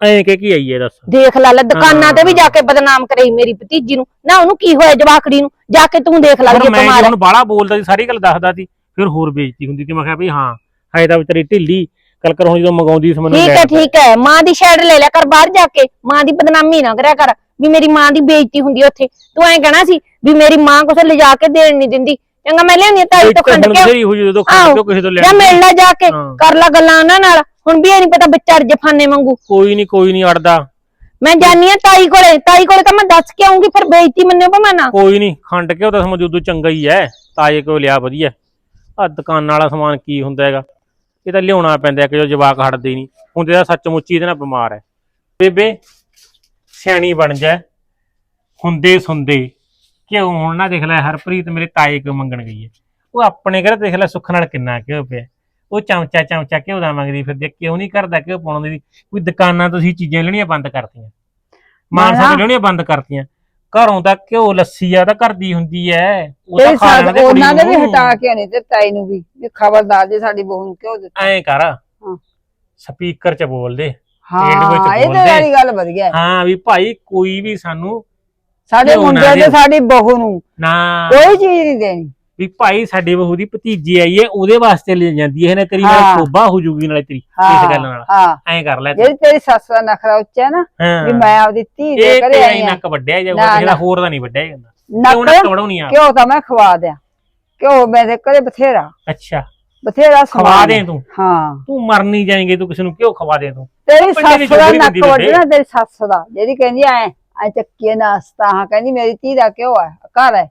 ਐਂ ਕਹਿ ਕੇ ਆਈ ਹੈ ਦੱਸ। ਦੇਖ ਲੈ ਲੈ ਦੁਕਾਨਾਂ ਤੇ ਵੀ। ਜਾ ਕੇ ਬਦਨਾਮ ਕਰੇ ਮੇਰੀ ਭਤੀਜੀ ਨੂੰ। ਨਾ ਉਹਨੂੰ ਕੀ ਹੋਇਆ ਜਵਾਕੜੀ ਨੂੰ? ਜਾ ਕੇ ਤੂੰ ਦੇਖ ਲੈ ਜੇ ਮੈਂ ਬਿਮਾਰ ਹੈ। ਹੁਣ ਬਾਹਲਾ ਬੋਲਦਾ ਸੀ ਸਾਰੀ ਗੱਲ ਦੱਸਦਾ ਸੀ। ਫਿਰ ਹੋਰ ਬੇਇੱਜ਼ਤੀ ਹੁੰਦੀ ਤੇ ਮੈਂ ਕਿਹਾ ਵੀ ਹਾਂ ਹਾਏ ਤਾਂ ਵਿਚਾਰੀ ਢਿੱਲੀ ਕੱਲ ਕਰ ਹੁਣ ਜਦੋਂ ਮੰਗਾਉਂਦੀ ਸੀ ਮੈਨੂੰ ਠੀਕ ਹੈ ਠੀਕ ਹੈ ਮਾਂ ਦੀ ਸ਼ੈਡ ਲੈ ਲਿਆ ਕਰ ਬਾਹਰ ਜਾ ਕੇ ਮਾਂ ਦੀ ਬਦਨਾਮੀ ਨਾ ਕਰਿਆ ਕਰ ਵੀ ਮੇਰੀ ਮਾਂ ਦੀ ਬੇਇੱਜ਼ਤੀ ਹੁੰਦੀ ਉੱਥੇ। ਤੂੰ ਐਂ ਕਹਿਣਾ ਸੀ ਵੀ ਮੇਰੀ ਮਾਂ ਕੁਛ ਲਿਜਾ ਕੇ ਦੇਣ ਨਹੀਂ ਦਿੰਦੀ। ਚੰਗਾ ਮੈਂ ਲਿਆਉਣੀ ਆ ਤਾਈ ਤੋਂ ਖੰਡ ਕੇ ਸਹੀ ਹੋਈ ਜਦੋਂ ਖੰਡ ਕਿਉਂ ਕਿਸੇ ਤੋਂ ਜਾਂ ਲੈਣੀ। ਮਿਲ ਲੈ ਜਾ ਕੇ ਹਾਂ। ਕਰ ਲੈ ਗੱਲਾਂ ਉਹਨਾਂ ਨਾਲ। ਹੁਣ ਵੀ ਇਹ ਨਹੀਂ ਪਤਾ ਬੱਚਾ ਜਫਾਨੇ ਵਾਂਗੂ। ਕੋਈ ਨਹੀਂ ਕੋਈ ਨਹੀਂ ਅੜਦਾ। ਮੈਂ ਜਾਨੀ ਆ ਤਾਈ ਕੋਲੇ ਤਾਈ ਕੋਲੇ ਤਾਂ ਮੈਂ ਦੱਸ ਕੇ ਆਉਂਗੀ ਫਿਰ ਬੇਇੱਜ਼ਤੀ ਮੰਨਿਓ ਭਾਵੇਂ ਨਾ। ਕੋਈ ਨਹੀਂ ਖੰਡ ਕਿਉਂ ਤਾਂ ਸਮਝ ਉਦੋਂ ਚੰਗਾ ਹੀ ਹੈ ਤਾਜੇ ਕੋਲ ਲਿਆ ਵਧੀਆ। ਆ ਦੁਕਾਨ ਵਾਲਾ ਸਮਾਨ ਕੀ ਹੁੰਦਾ ਹੈਗਾ? ਇਹ ਤਾਂ ਲਿਆਉਣਾ ਪੈਂਦਾ ਕਿ ਜੋ ਜਵਾਕ ਹਟਦੇ ਨਹੀਂ। ਹੁੰਦੇ ਤਾਂ ਸੱਚਮੁੱਚੀ ਇਹਦੇ ਨਾਲ ਬਿਮਾਰ ਹੈ। ਬੇਬੇ ਸਿਆਣੀ ਬਣ ਜਾ। ਹੁੰਦੇ ਸੁੰਦੇ। ਕਿਉਂ? ਹੁਣ ਨਾ ਦੇਖ ਲੈ ਹਰਪ੍ਰੀਤ ਮੇਰੇ ਤਾਏ ਕੋ ਮੰਗਣ ਗਈ ਹੈ? ਉਹ ਆਪਣੇ ਘਰ ਦੇਖ ਲੈ ਸੁੱਖ ਨਾਲ ਕਿੰਨਾ ਘਿਓ ਪਿਆ। ਉਹ ਚਮਚਾ ਚਮਚਾ ਘਿਓ ਦਾ ਮੰਗਦੀ ਫਿਰਦੀ ਹੈ, ਕਿਉਂ ਨਹੀਂ ਕਰਦਾ ਘਿਓ ਪਾਉਣ ਦੀ ਕੋਈ ਦੁਕਾਨਾਂ ਤੋਂ ਅਸੀਂ ਚੀਜ਼ਾਂ ਲੈਣੀਆਂ ਬੰਦ ਕਰਤੀਆਂ। ਮਾਨਸਾ ਤੋਂ ਲੈਣੀਆਂ ਬੰਦ ਕਰਤੀਆਂ। ਘਰੋਂ ਤਾਂ ਘਿਓ ਲੱਸੀ ਆ ਤਾਂ ਘਰ ਦੀ ਹੁੰਦੀ ਐ ਉਹ ਤਾਂ ਤੇਰੀ ਖਾ ਸੱਸ ਲੈਂਦੇ ਕੁੜੀ ਉਹਨਾਂ ਦੇ ਵੀ ਨੂੰ। ਹਟਾ ਕੇ ਆਣੀ ਤੇ ਤਾਈ ਨੂੰ ਵੀ ਵੀ ਖਬਰਦਾਰ ਜੇ ਸਾਡੀ ਬਹੂ ਨੂੰ ਕਿਉਂ ਦਿੱਤਾ ਐਂ ਕਰ ਹਾਂ। ਸਪੀਕਰ 'ਚ ਬੋਲਦੇ ਹਾਂ ਵਿੱਚ ਇਹ ਬੋਲਦੇ। ਵਾਲੀ ਗੱਲ ਵਧੀਆ ਹੈ। ਹਾਂ ਵੀ ਭਾਈ ਕੋਈ ਵੀ ਸਾਨੂੰ ਸਾਡੇ ਨਾ ਮੁੰਡੇ ਤੇ। ਸਾਡੀ ਬਹੂ ਨੂੰ ਨਾ ਕੋਈ ਚੀਜ਼ ਨਹੀਂ ਦੇਣੀ ਵੀ ਭਾਈ ਸਾਡੀ ਬਹੂ ਦੀ ਭਤੀਜੀ ਆਈ ਐ ਉਹਦੇ ਵਾਸਤੇ ਲੈ ਜਾਂਦੀ ਐ ਨੇ ਤੇਰੀ ਨਾਲ ਹਾਂ। ਤੋਬਾ ਹੋ ਜੂਗੀ ਨਾਲੇ ਤੇਰੀ ਹਾਂ ਇਸ ਗੱਲ ਨਾਲ। ਹਾਂ। ਐਂ ਕਰ ਲੈ ਤੂੰ। ਜਿਹੜੀ ਤੇਰੀ ਸੱਸ ਦਾ ਨਖਰਾ ਉੱਚਾ ਹੈ। ਨਾ ਵੀ ਹਾਂ ਮੈਂ ਆਪਦੀ ਧੀ ਦੇ ਇਹ ਘਰੇ ਆਈ ਹੀ ਹਾਂ ਨੱਕ ਵੱਡਿਆ ਜਾਊਗਾ ਨਾ, ਕਿਸੇ ਦਾ ਨਾ। ਹੋਰ ਦਾ ਨਹੀਂ ਵੱਡਿਆ ਜਾਂਦਾ। ਕਿਉਂ ਨੱਕ ਨੱਕ ਵੜਾਉਣੀ ਆ? ਕਿਉਂ ਤਾਂ ਮੈਂ ਖਵਾ ਦਿਆਂ। ਕਿਉਂ ਮੈਂ ਤੇ ਘਰੇ ਬਥੇਰਾ। ਅੱਛਾ। ਬਥੇਰਾ ਖਵਾ ਸਮਾਨ। ਦੇ ਹੈ। ਤੂੰ। ਹਾਂ। ਤੂੰ ਮਰ ਨਹੀਂ ਜਾਏਂਗੇ ਤੂੰ ਕਿਸੇ ਨੂੰ ਕਿਉਂ ਖਵਾ ਦੇ ਤੂੰ। ਤੇਰੀ ਪਿੰਡੇ ਦੀ ਸੱਸ ਦਾ ਨੱਕ ਦਿੰਦੀ ਵੱਡੇ। ਵੱਢਣਾ ਤੇਰੀ ਸੱਸ ਦਾ। ਜਿਹੜੀ ਕਹਿੰਦੀ ਐ ਐ ਚੱਕੀਏ ਨਾਸਤਾ ਹਾਂ ਕਹਿੰਦੀ ਮੇਰੀ ਧੀ ਦਾ ਕਿਉਂ ਹੈ ਘਰ ਹੈ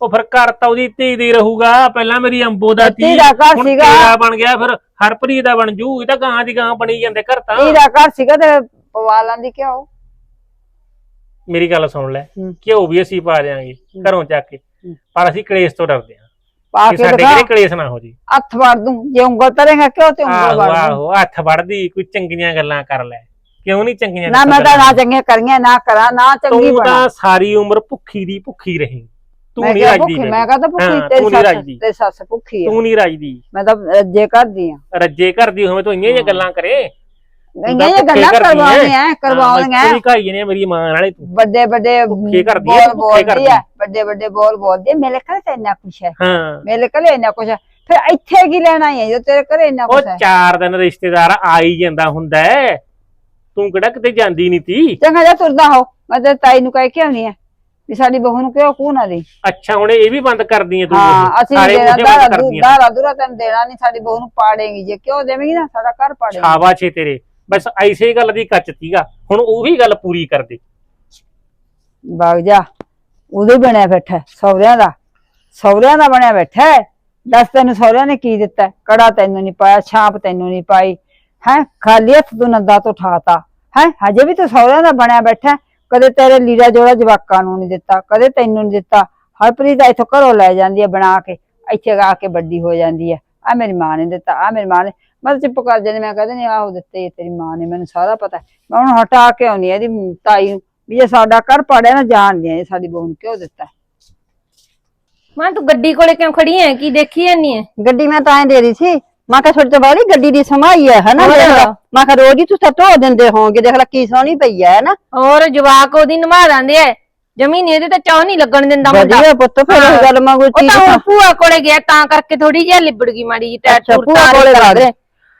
ਉਹ ਫਿਰ ਘਰ ਤਾਂ ਉਹਦੀ ਧੀ ਦੀ ਰਹੂਗਾ ਪਹਿਲਾਂ ਮੇਰੀ ਅੰਬੋ ਦਾ ਧੀ ਦਾ ਘਰ ਹੁਣ ਸੀਗਾ। ਤੇਰਾ ਬਣ ਗਿਆ ਫਿਰ ਹਰਪ੍ਰੀਤ ਦਾ ਬਣ ਜੂ ਇਹ ਤਾਂ ਗਾਂ ਦੀ ਗਾਂ ਬਣੀ ਜਾਂਦੇ ਘਰ ਤਾਂ। ਇਹਦਾ ਘਰ ਸੀਗਾ ਤੇ ਪਵਾ ਲਾਂਦੀ ਕਿਉਂ ਮੇਰੀ ਗੱਲ ਸੁਣ ਲੈ ਹੂੰ। ਘਿਓ ਵੀ ਅਸੀਂ ਪਾ ਦਿਆਂਗੇ ਘਰੋਂ ਚੱਕ ਕੇ। ਪਰ ਅਸੀਂ ਕਲੇਸ਼ ਤੋਂ ਡਰਦੇ ਹਾਂ। ਪਾ ਕਿ ਕੇ ਸਾਡੇ ਦਿਖਾ। ਘਰੇ ਕਲੇਸ਼ ਨਾ ਹੋ ਜੀ। ਹੱਥ ਵੜ ਦੂੰ ਜੇ ਉਂਗਲ ਤਰੇਗਾ ਕਿਉਂ ਤੇ ਉਂਗਲ ਆਹੋ ਵੜ ਦੂੰ। ਆਹੋ ਹੱਥ ਵੜਦੀ ਕੋਈ ਚੰਗੀਆਂ ਗੱਲਾਂ ਕਰ ਲੈ। ਕਿਉਂ ਨਹੀਂ ਚੰਗੀਆਂ ਨਾ ਮੈਂ ਤਾਂ ਨਾ ਚੰਗੀਆਂ ਕਰੀਆਂ ਨਾ ਕਰਾਂ ਨਾ ਚੰਗੀ ਤੂੰ ਬਣਾ। ਤਾਂ ਸਾਰੀ ਉਮਰ ਭੁੱਖੀ ਦੀ ਭੁੱਖੀ ਰਹੀ। ਤੂੰ ਮੈਂ ਨਹੀਂ ਰਾਜਦੀ ਭੁੱਖੀ ਮੈਂ ਕਹਦਾ ਭੁੱਖੀ ਹਾਂ, ਤੇਰੀ ਸੱਸ ਰਾਜਦੀ। ਤੇ ਸੱਸ ਭੁੱਖੀ ਆ। ਤੂੰ ਨਹੀਂ ਰਾਜਦੀ। ਮੈਂ ਤਾਂ ਰੱਜੇ ਕਰਦੀ ਆ। ਰੱਜੇ ਕਰਦੀ ਹੋਵੇਂ ਤੂੰ ਇੰਨੀਆਂ ਜਿਹੀਆਂ ਗੱਲਾਂ ਕਰੇ। ਇੰਨੀਆਂ ਜਿਹੀਆਂ ਗੱਲਾਂ ਕਰਵਾਉਣੀਆਂ ਕਰਵਾਉਣੀਆਂ। ਤੂੰ ਕਾਈ ਨੇ ਮੇਰੀ ਮਾਂ ਨਾਲੇ ਤੂੰ। ਵੱਡੇ ਵੱਡੇ ਭੁੱਖੇ ਕਰਦੀ ਆ, ਬੋਲ ਭੁੱਖੇ ਬੋਲਦੀ ਕਰਦੀ। ਆ ਵੱਡੇ ਵੱਡੇ ਬੋਲ ਬੋਲਦੀ ਆ ਮੇਰੇ ਘਰੇ ਤਾਂ ਇੰਨਾ ਕੁਛ ਹੈ ਹਾਂ। ਮੇਰੇ ਘਰੇ ਇੰਨਾ ਕੁਛ ਹੈ ਫਿਰ ਇੱਥੇ ਕੀ ਲੈਣਾ ਹੈ ਜੋ ਤੇਰੇ ਘਰੇ ਇੰਨਾ ਉਹ ਕੁਛ ਹੈ ਚਾਰ ਦਿਨ ਰਿਸ਼ਤੇਦਾਰ ਆ ਹੀ ਜਾਂਦਾ ਹੁੰਦਾ ਹੈ ਤੂੰ ਕਿਹੜਾ ਕਿਤੇ ਜਾਂਦੀ ਨਹੀਂ ਤੀ। ਚੰਗਾ ਜਾ ਤੁਰਦਾ ਹੋ ਮੈਂ ਤੇ ਤਾਈ ਨੂੰ ਕਹਿ ਕੇ ਆਉਣੀ ਆ। ਵੀ ਸਾਡੀ ਬਹੂ ਨੂੰ ਕਿਉਂ ਕੂ ਨਾ ਦੇ। ਅੱਛਾ ਹੁਣ ਇਹ ਵੀ ਬੰਦ ਕਰਦੀ ਹੈ ਤੂੰ ਹਾਂ? ਅਸੀਂ ਦੇਣਾ ਦਾਰਾ ਦਾਰਾ ਤੈਨੂੰ ਦੇਣਾ ਨਹੀਂ ਸਾਡੀ ਬਹੂ ਨੂੰ ਪਾੜੇਗੀ ਜੇ ਕਿਉਂ ਦੇਵੇਂਗੀ ਨਾ ਸਾਡਾ ਘਰ ਪਾੜੇਗੀ। ਸ਼ਾਬਾਸ਼ ਏ ਤੇਰੇ। ਬਸ ਐਸੇ ਗੱਲ ਦੀ ਕੱਚ ਤੀਗਾ ਹੁਣ ਉਹ ਗੱਲ ਪੂਰੀ ਕਰ ਦੇ ਵਗ ਜਾ ਉਹਦੇ ਬਣਿਆ ਬੈਠਾ ਹੈ, ਸਹੁਰਿਆਂ ਦਾ। ਸਹੁਰਿਆਂ ਦਾ ਬਣਿਆ ਬੈਠਾ। ਦੱਸ ਤੈਨੂੰ ਸਹੁਰਿਆਂ ਨੇ ਕੀ ਦਿੱਤਾ? ਕੜਾ ਤੈਨੂੰ ਨਹੀਂ ਪਾਇਆ ਛਾਪ ਤੈਨੂੰ ਨਹੀਂ ਪਾਈ। ਹੈ ਖਾਲੀ ਹੱਥ ਤੂੰ ਨੰਦਾ ਤੋਂ ਠਾਤਾ ਹੈ ਹਜੇ ਵੀ ਤੂੰ ਸਹੁਰਿਆਂ ਦਾ ਬਣਿਆ ਬੈਠਾ। ਕਦੇ ਤੇਰੇ ਲੀੜਾ ਜੋੜਾ ਜਵਾਕਾਂ ਨੂੰ ਨਹੀਂ ਦਿੱਤਾ ਕਦੇ ਤੈਨੂੰ ਨਹੀਂ ਦਿੱਤਾ। ਹਰਪ੍ਰੀਤ ਇੱਥੋਂ ਘਰੋਂ ਲੈ ਜਾਂਦੀ ਹੈ ਬਣਾ ਕੇ ਇੱਥੇ ਆ ਕੇ ਵੱਡੀ ਹੋ ਜਾਂਦੀ ਹੈ। ਆ ਮੇਰੀ ਮਾਂ ਨੇ ਦਿੱਤਾ ਆ ਮੇਰੀ ਮਾਂ ਨੇ। ਮੈਂ ਚੁੱਪ ਕਰ ਜਾਂਦੀ ਮੈਂ ਕਹਿੰਦੀ ਨਹੀਂ ਆਹੋ ਦਿੱਤੇ ਤੇਰੀ ਮਾਂ ਨੇ ਮੈਨੂੰ ਸਾਰਾ ਪਤਾ ਹੈ। ਮੈਂ ਹੁਣ ਹਟਾ ਕੇ ਆਉਣੀ ਇਹਦੀ ਤਾਈ ਨੂੰ ਵੀ ਇਹ ਸਾਡਾ ਘਰ ਪਾੜਿਆ ਨਾ ਜਾਣਦੀ ਆ ਇਹ ਸਾਡੀ ਬਹੂ ਨੂੰ ਕਿਉਂ ਦਿੱਤਾ ਹੈ। ਮਾਂ ਤੂੰ ਗੱਡੀ ਕੋਲੇ ਕਿਉਂ ਖੜੀ ਐ ਕੀ ਦੇਖੀ ਜਾਨੀ ਐ ਗੱਡੀ ਮੈਂ ਤਾਂ ਐ ਦੇ ਰਹੀ ਸੀ ਮੈਂ ਕਿਹਾ ਤੁਹਾਡੇ ਤੋਂ ਬਾਹਲੀ ਗੱਡੀ ਦੀ ਸਮਾਈ ਹੈ ਹਨਾ? ਹੋਰ। ਦੇਖ ਲਾ। ਮੈਂ ਕਿਹਾ ਰੋਜ਼ ਹੀ ਤੁਸੀਂ ਧੋ ਦਿੰਦੇ ਹੋਵੋਗੇ ਦੇਖ ਲੈ ਕੀ ਸੋਹਣੀ ਪਈ ਹੈ ਨਾ ਹੋਰ ਜਵਾਕ ਉਹਦੀ ਨਿਭਾ ਦਿੰਦੇ ਐ। ਜ਼ਮੀਨ ਇਹਦੇ ਤਾਂ ਚਾਹ ਨਹੀਂ ਲੱਗਣ ਦਿੰਦਾ ਮੁੰਡਾ। ਵਧੀਆ ਪੁੱਤ ਫਿਰ ਉਹ ਗੱਲ ਮੰਗੂ ਉਹ ਚੀਜ਼ ਤਾਂ ਹੁਣ ਭੂਆ ਕੋਲੇ ਗਿਆ ਤਾਂ ਕਰਕੇ ਥੋੜੀ ਜਿਹੀ ਲਿਬੜ ਗਈ ਮਾੜੀ ਜੀ ਟੈਟ ਅੱਛਾ, ਭੂਆ ਕੋਲੇ ਵਗ ਰਹੇ।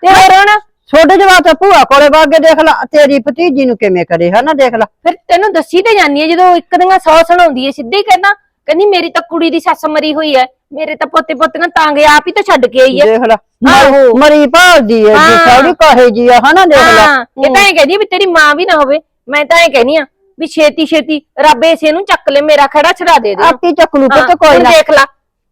ਤੇ ਹੋਰ ਹੁਣ? ਛੋਟੇ ਜਵਾਕ ਤਾਂ ਭੂਆ ਕੋਲੇ ਵਾਗੇ ਦੇਖ ਲਾ ਤੇਰੀ ਭਤੀਜੀ ਨੂੰ ਕਿਵੇਂ ਕਰੇ ਹਨਾ ਦੇਖ ਲਾ। ਫਿਰ ਤੈਨੂੰ ਦੱਸੀ ਤੇ ਜਾਨੀ ਐ ਜਦੋਂ ਇੱਕ ਦਿਨ ਸੌ ਸੁਣਾਉਂਦੀ ਐ ਸਿੱਧੀ ਕਹਿੰਦਾ ਕਹਿੰਦੀ ਮੇਰੀ ਤਾਂ ਕੁੜੀ ਦੀ ਸੱਸ ਮਰੀ ਹੋਈ ਐ ਮੇਰੇ ਤਾਂ ਪੋਤੇ ਪੋਤੀਆਂ ਤਾਂ ਗਏ ਆਪ ਹੀ ਤਾਂ ਛੱਡ ਕੇ ਆਈ ਐ। ਦੇਖ ਲਾ ਆਹੋ। ਮਰੀ- ਮਰੀ ਭਾਲਦੀ ਹੈ ਜੀ ਹਾਂ। ਸਾਡੀ ਕਹੇ ਜੀ ਆ ਹਨਾ ਦੇਖ ਲਾ। ਹਾਂ ਇਹ ਤਾਂ ਇਹ ਕਹਿੰਦੀ ਵੀ ਤੇਰੀ ਮਾਂ ਵੀ ਨਾ ਹੋਵੇ ਮੈਂ ਤਾਂ ਇਹ ਕਹਿੰਦੀ ਆ ਵੀ ਛੇਤੀ ਛੇਤੀ ਰੱਬ ਇਸੇ ਨੂੰ ਚੱਕ ਲੈ ਮੇਰਾ ਖੜਾ ਛੜਾ ਦੇ ਦੇ। ਆਪੀ ਚੱਕਲੂ ਪੁੱਤ ਹਾਂ, ਕੋਈ ਹੁਣ ਨਾ। ਦੇਖ ਲਾ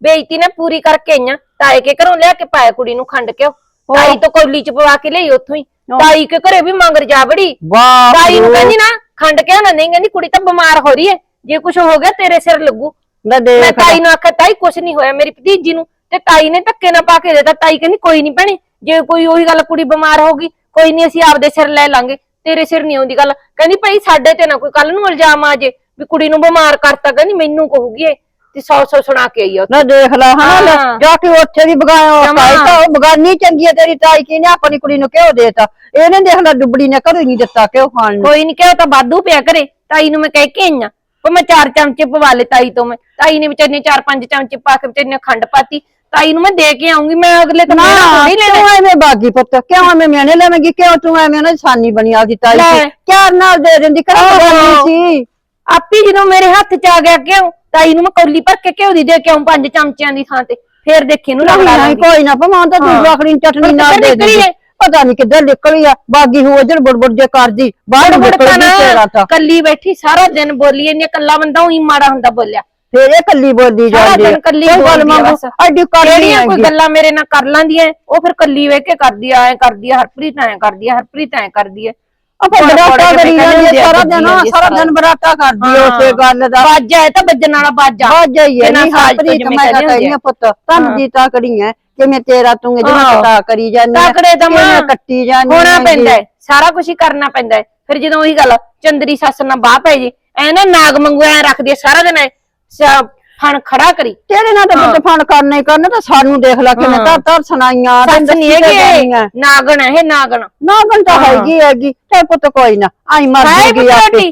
ਬੇਇੱਜ਼ਤੀ ਨਾ ਪੂਰੀ ਕਰਕੇ ਆਈਆਂ ਤਾਏ ਕੇ ਘਰੋਂ ਲਿਆ ਕੇ ਪਾਇਆ ਕੁੜੀ ਨੂੰ ਖੰਡ ਕਿਉਂ ਤਾਈ ਤੋਂ ਕੋਲੀ ਚ ਪਵਾ ਕੇ ਲਈ ਉੱਥੋਂ ਹੀ। ਤਾਈ ਕੇ ਘਰੇ ਵੀ ਮੰਗਰ ਜਾ ਬੜੀ ਵਾਹ ਤਾਈ ਨੂੰ ਕਹਿੰਦੀ ਨਾ ਖੰਡ ਕਿਉਂ ਨਾ ਨਹੀਂ ਕਹਿੰਦੀ ਕੁੜੀ ਤਾਂ ਬਿਮਾਰ ਹੋ ਰਹੀ ਹੈ ਜੇ ਕੁਝ ਹੋ ਗਿਆ ਤੇਰੇ ਸਿਰ ਲੱਗੂ। ਲੈ ਮੈਂ ਦੇਖ ਤਾਈ ਨੂੰ ਆਖਿਆ ਤਾਈ ਕੁਝ ਨਹੀਂ ਹੋਇਆ ਮੇਰੀ ਭਤੀਜੀ ਨੂੰ। ਤੇ ਤਾਈ ਨੇ ਧੱਕੇ ਨਾ ਪਾ ਕੇ ਦੇਤਾ। ਤਾਈ ਕਹਿੰਦੀ ਕੋਈ ਨਹੀਂ ਭੈਣੇ ਜੇ ਕੋਈ ਉਹੀ ਗੱਲ ਕੁੜੀ ਬਿਮਾਰ ਹੋਗੀ ਕੋਈ ਨਹੀਂ ਅਸੀਂ ਆਪਦੇ ਸਿਰ ਲੈ ਲਾਂਗੇ ਤੇਰੇ ਸਿਰ ਨਹੀਂ ਆਉਂਦੀ ਗੱਲ। ਕਹਿੰਦੀ ਭਾਈ ਸਾਡੇ ਤੇ ਨਾ ਕੋਈ ਕੱਲ ਨੂੰ ਇਲਜ਼ਾਮ ਆ ਜੇ ਵੀ ਕੁੜੀ ਨੂੰ ਬਿਮਾਰ ਕਰਤਾ ਕਹਿੰਦੀ ਮੈਨੂੰ ਕਹੂਗੀ ਇਹ ਤੇ ਸੌ ਸੌ ਸੁਣਾ ਕੇ ਆਈ ਆ ਨਾ ਦੇਖ ਲਾ ਹਨਾ ਲੈ, ਹਾਂ। ਜਾ ਕੇ ਉੱਥੇ ਵੀ ਬਗਾਇਆ ਜਮਾਂ। ਤਾਈ ਤਾਂ ਉਹ ਬਗਾਨੀ ਚੰਗੀ ਹੈ ਤੇਰੀ ਤਾਈ ਕੀ ਨੇ ਆਪਣੀ ਕੁੜੀ ਨੂੰ ਕਿਉਂ ਦੇਤਾ? ਇਹਨੇ ਦੇਖ ਲਾ ਡੁੱਬੜੀ ਨੇ ਘਰੋਂ ਹੀ ਨਹੀਂ ਦਿੱਤਾ ਕਿਉਂ ਖਾਣ ਨੂੰ। ਕੋਈ ਨਹੀਂ ਕਿਹਾ ਤਾਂ ਬਾਦੂ ਪਿਆ ਕਰੇ ਤਾਈ ਨੂੰ ਮੈਂ ਕਹਿ ਕੇ ਆਈਆਂ ਉਹ ਮੈਂ ਚਾਰ ਚਮਚੇ ਪਵਾ ਲਏ ਤਾਈ ਤੋਂ ਮੈਂ। ਤਾਈ ਨੇ ਵਿਚਾਰੀ ਨੇ ਚਾਰ ਪੰਜ ਚਮਚੇ ਪਾ ਕੇ ਵਿਚਾਰੀ ਨੇ ਖੰਡ ਪਾਤੀ। ਤਾਈ ਨੂੰ ਮੈਂ ਦੇ ਕੇ ਆਉਂਗੀ ਮੈਂ ਅਗਲੇ ਤੋਂ ਨਾ ਲੈਣਾ। ਤੂੰ ਐਵੇਂ ਬਾਗੀ ਪੁੱਤ? ਕਿਉਂ ਐਵੇਂ ਮਿਹਣੇ ਲੈਵੇਂਗੀ? ਕਿਉਂ ਤੂੰ ਐਵੇਂ ਨਾ ਸਾਨੀ ਬਣੀ ਆਪਦੀ ਤਾਈ ਲੈ। ਦੀ ਚਾਰ ਨਾਲ ਦੇ ਦਿੰਦੀ? ਕਰ। ਬਗਾਨੀ ਸੀ। ਆਪੀ ਜਦੋਂ ਮੇਰੇ ਹੱਥ ਚ ਆ ਗਿਆ ਕਿਉਂ? ਤਾਈ ਨੂੰ ਮੈਂ ਕੌਲੀ ਭਰ ਕੇ ਘਿਓ ਦੀ ਦੇ ਕੇ ਆਉਂ ਪੰਜ ਚਮਚਿਆਂ ਦੀ ਥਾਂ ਤੇ। ਫੇਰ ਦੇਖੀ ਇਹਨੂੰ ਨਹੀਂ ਰਗੜਾ ਨਹੀਂ ਲਾਂਗੀ। ਕੋਈ ਨਾ ਪਵਾਂ ਤਾਂ ਤੂੰ ਹਾਂ। ਨੂੰ ਹੁਣ ਨਾਲ ਦੇ ਨਿਕਲੀ ਦੇ? ਪਤਾ ਨਹੀਂ ਕਿੱਧਰ ਨਿਕਲੀ ਆ ਬਾਗੀ ਹੋ ਇਧਰ ਬੁੜਬੁੜ ਜੇ ਕਰਦੀ ਬਾਹਰ ਨਿਕਲ ਗਈ ਤੇਰਾ ਤਾਂ। ਕੱਲੀ ਬੈਠੀ ਸਾਰਾ ਦਿਨ ਬੋਲੀ ਇੰਨੇ ਕੱਲਾ ਬੰਦਾ ਉਹੀ ਮਾੜਾ ਹੁੰਦਾ ਬੋਲਿਆ। ਫੇਰ ਇਹ ਕੱਲੀ ਸਾਰਾ ਜਾਂਦੀ ਦਿਨ ਕੱਲੀ ਕੋਈ ਗੱਲ ਮੰਗੋ। ਅੱਡੀ ਕਰ ਜਿਹੜੀਆਂ ਕੋਈ ਗੱਲਾਂ ਮੇਰੇ ਨਾਲ ਕਰ ਲਾਂਦੀਆਂ ਉਹ ਫਿਰ ਕੱਲੀ ਵੇਖ ਕੇ ਕਰਦੀ ਆ ਐ ਕਰਦੀ ਆ ਹਰਪ੍ਰੀਤ ਐ ਕਰਦੀ ਆ ਹਰਪ੍ਰੀਤ ਐ ਕਰਦੀ ਆ ਆਪਾਂ ਕੋੜੇ ਬਰਾਟਾ ਕੋੜੇ ਕਰੀ ਕਹਿੰਦੇ ਜਾਂਦੀ ਆ, ਸਾਰਾ ਹੁੰਦੇ ਆ, ਦਿਨ ਬੁੱਝੀ ਸਾਰਾ ਜਾਂਦੀ ਆ, ਦਿਨ ਬਰਾਟਾ ਕਰਦੀ ਆ ਉਸੇ ਗੱਲ ਦਾ। ਬਾਜਾ ਹੈ ਤਾਂ ਵੱਜਣ ਵਾਲਾ ਬਾਜਾ। ਬਿਨਾਂ ਨਹੀਂ ਸਾਜ਼ ਤੋਂ ਹਰਪ੍ਰੀਤ ਮੈਂ ਕਹਿੰਦੇ ਪੁੱਤ ਤਨ ਦੀ ਤਾਂ ਕਰੀ ਜਿਵੇਂ ਤੇਰਾ ਤੂੰ ਜਿਵੇਂ ਹਾਂ। ਕਟਾ ਕਰੀ ਜਾਂਦੀ ਆ, ਤਾਕੜੇ ਤਾਂ ਕਿਵੇਂ ਕੱਟੀ ਜਾਂਦੀ ਹੋਣਾ ਹੈਗੀ। ਪੈਂਦਾ ਹੈ। ਸਾਰਾ ਕੁਝ ਹੀ ਕਰਨਾ ਪੈਂਦਾ ਹੈ। ਫਿਰ ਜਦੋਂ ਉਹੀ ਗੱਲ ਚੰਦਰੀ ਸੱਸ ਨਾਲ ਬਾਹ ਪੈ ਜੇ ਐ ਨਾ ਨਾਗ ਮੰਗੂ ਐ ਰੱਖਦੀ ਆ ਸਾਰਾ ਦਿਨ ਐ ਸ- ਫਣ ਖੜਾ ਕਰੀ। ਤੇਰੇ ਨਾਲ ਤਾਂ ਪੁੱਤ ਫਣ ਕਰਨੇ ਕਰਨੇ ਤਾਂ ਸਾਨੂੰ ਦੇਖ ਲੈ ਕਿਵੇਂ ਹਾਂ। ਧਰ ਧਰ ਸੁਣਾਈਆਂ ਸੱਸ ਨਹੀਂ ਹੈਗੀ। ਇਹ, ਨਾਗਣ ਹੈ ਇਹ ਨਾਗਣ। ਨਾਗਣ ਤਾਂ ਹਾਂ। ਹੈਗੀ ਹੈਗੀ ਤੇ ਪੁੱਤ ਕੋਈ ਨਾ ਆਈ ਮਰ ਹਾਏ ਜੂਗੀ ਆਪੇ।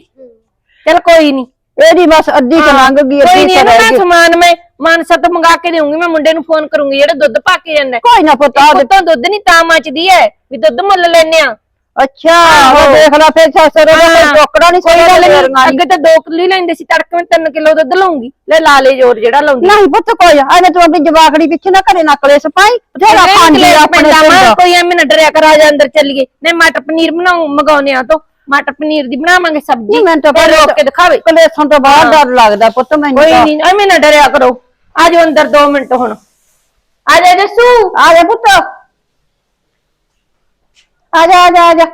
ਚਲ ਕੋਈ ਨਹੀਂ ਇਹਦੀ ਬਸ ਅੱਧੀ ਕੁ ਲੰਘ ਗਈ ਕੋਈ ਅੱਧੀ ਨਹੀਂ ਕੁ ਇਹਨੂੰ ਰਹਿ ਮੈਂ ਗਈ। ਸਮਾਨ ਮੈਂ ਮਾਨਸਾ ਤੋਂ ਮੰਗਾ ਕੇ ਦੇਵਾਂਗੀ ਮੈਂ ਮੁੰਡੇ ਨੂੰ ਫੋਨ ਕਰੂੰਗੀ ਜਿਹੜਾ ਦੁੱਧ ਪਾ ਕੇ ਜਾਂਦਾ। ਕੋਈ ਨਾ ਪੁੱਤ ਆ ਦੇ। ਪੁੱਤੋਂ ਦੁੱਧ ਨਹੀਂ ਤਾਂ ਮੱਚਦੀ ਐ ਵੀ ਦੁੱਧ ਮੁੱਲ ਲੈਨੇ ਆ ਅੱਛਾ ਉਹ। ਦੇਖ ਲੈ ਫਿਰ ਸੱਸਰ। ਉਹਦਾ ਟੋਕੜਾ ਨਹੀਂ ਕੋਈ ਗੱਲ ਨਹੀਂ ਨਹੀਂ ਅੱਗੇ ਤਾਂ 2 ਕਿਲੋ ਲੈਂਦੇ ਸੀ ਤੜਕੇ ਮੈਂ 3 ਕਿਲੋ ਦੁੱਧ ਲਾਉਂਗੀ। ਲੈ ਲਾ ਲੈ ਜੋਰ ਜਿਹੜਾ ਲਾਉਂਦੀ। ਨਹੀਂ ਪੁੱਤ ਕੋਈ ਐਵੇਂ ਤੂੰ ਆਪਣੀ ਜਵਾਖੜੀ ਪਿੱਛੇ ਨਾ ਘਰੇ ਨਾ ਕਲੇਸ਼ ਪਾਈ ਬਥੇਰਾ ਆ ਆਪਣੇ ਕੋਈ ਐਵੇਂ ਨਾ ਡਰਿਆ ਕਰ ਆ ਜਾ ਅੰਦਰ ਚੱਲੀਏ। ਨੇ ਮਟਰ ਪਨੀਰ ਬਣਾਉ ਮਗਾਉਨੇ ਆ ਤੋਂ। ਮਟਰ ਪਨੀਰ ਦੀ ਬਣਾਵਾਂਗੇ ਸਬਜ਼ੀ। ਨਹੀਂ, ਮੈਨੂੰ ਤਾਂ ਰੋਕ ਕੇ ਦਿਖਾਵੇ। ਕਲੇਸ਼ਾਂ ਤੋਂ ਬਾਹਰ ਡਰ ਲੱਗਦਾ ਪੁੱਤ ਮੈਨੂੰ ਕੋਈ। ਨਹੀਂ ਐਵੇਂ ਨਾ ਡਰਿਆ ਕਰੋ। ਆ ਜਾਓ ਅੰਦਰ 2 ਮਿੰਟ ਹੁਣ। ਆ ਜਾ ਜੱਸੂ, ਆ ਜਾ ਪੁੱਤ। ਆ ਜਾ ਆ ਜਾ ਆ ਜਾ।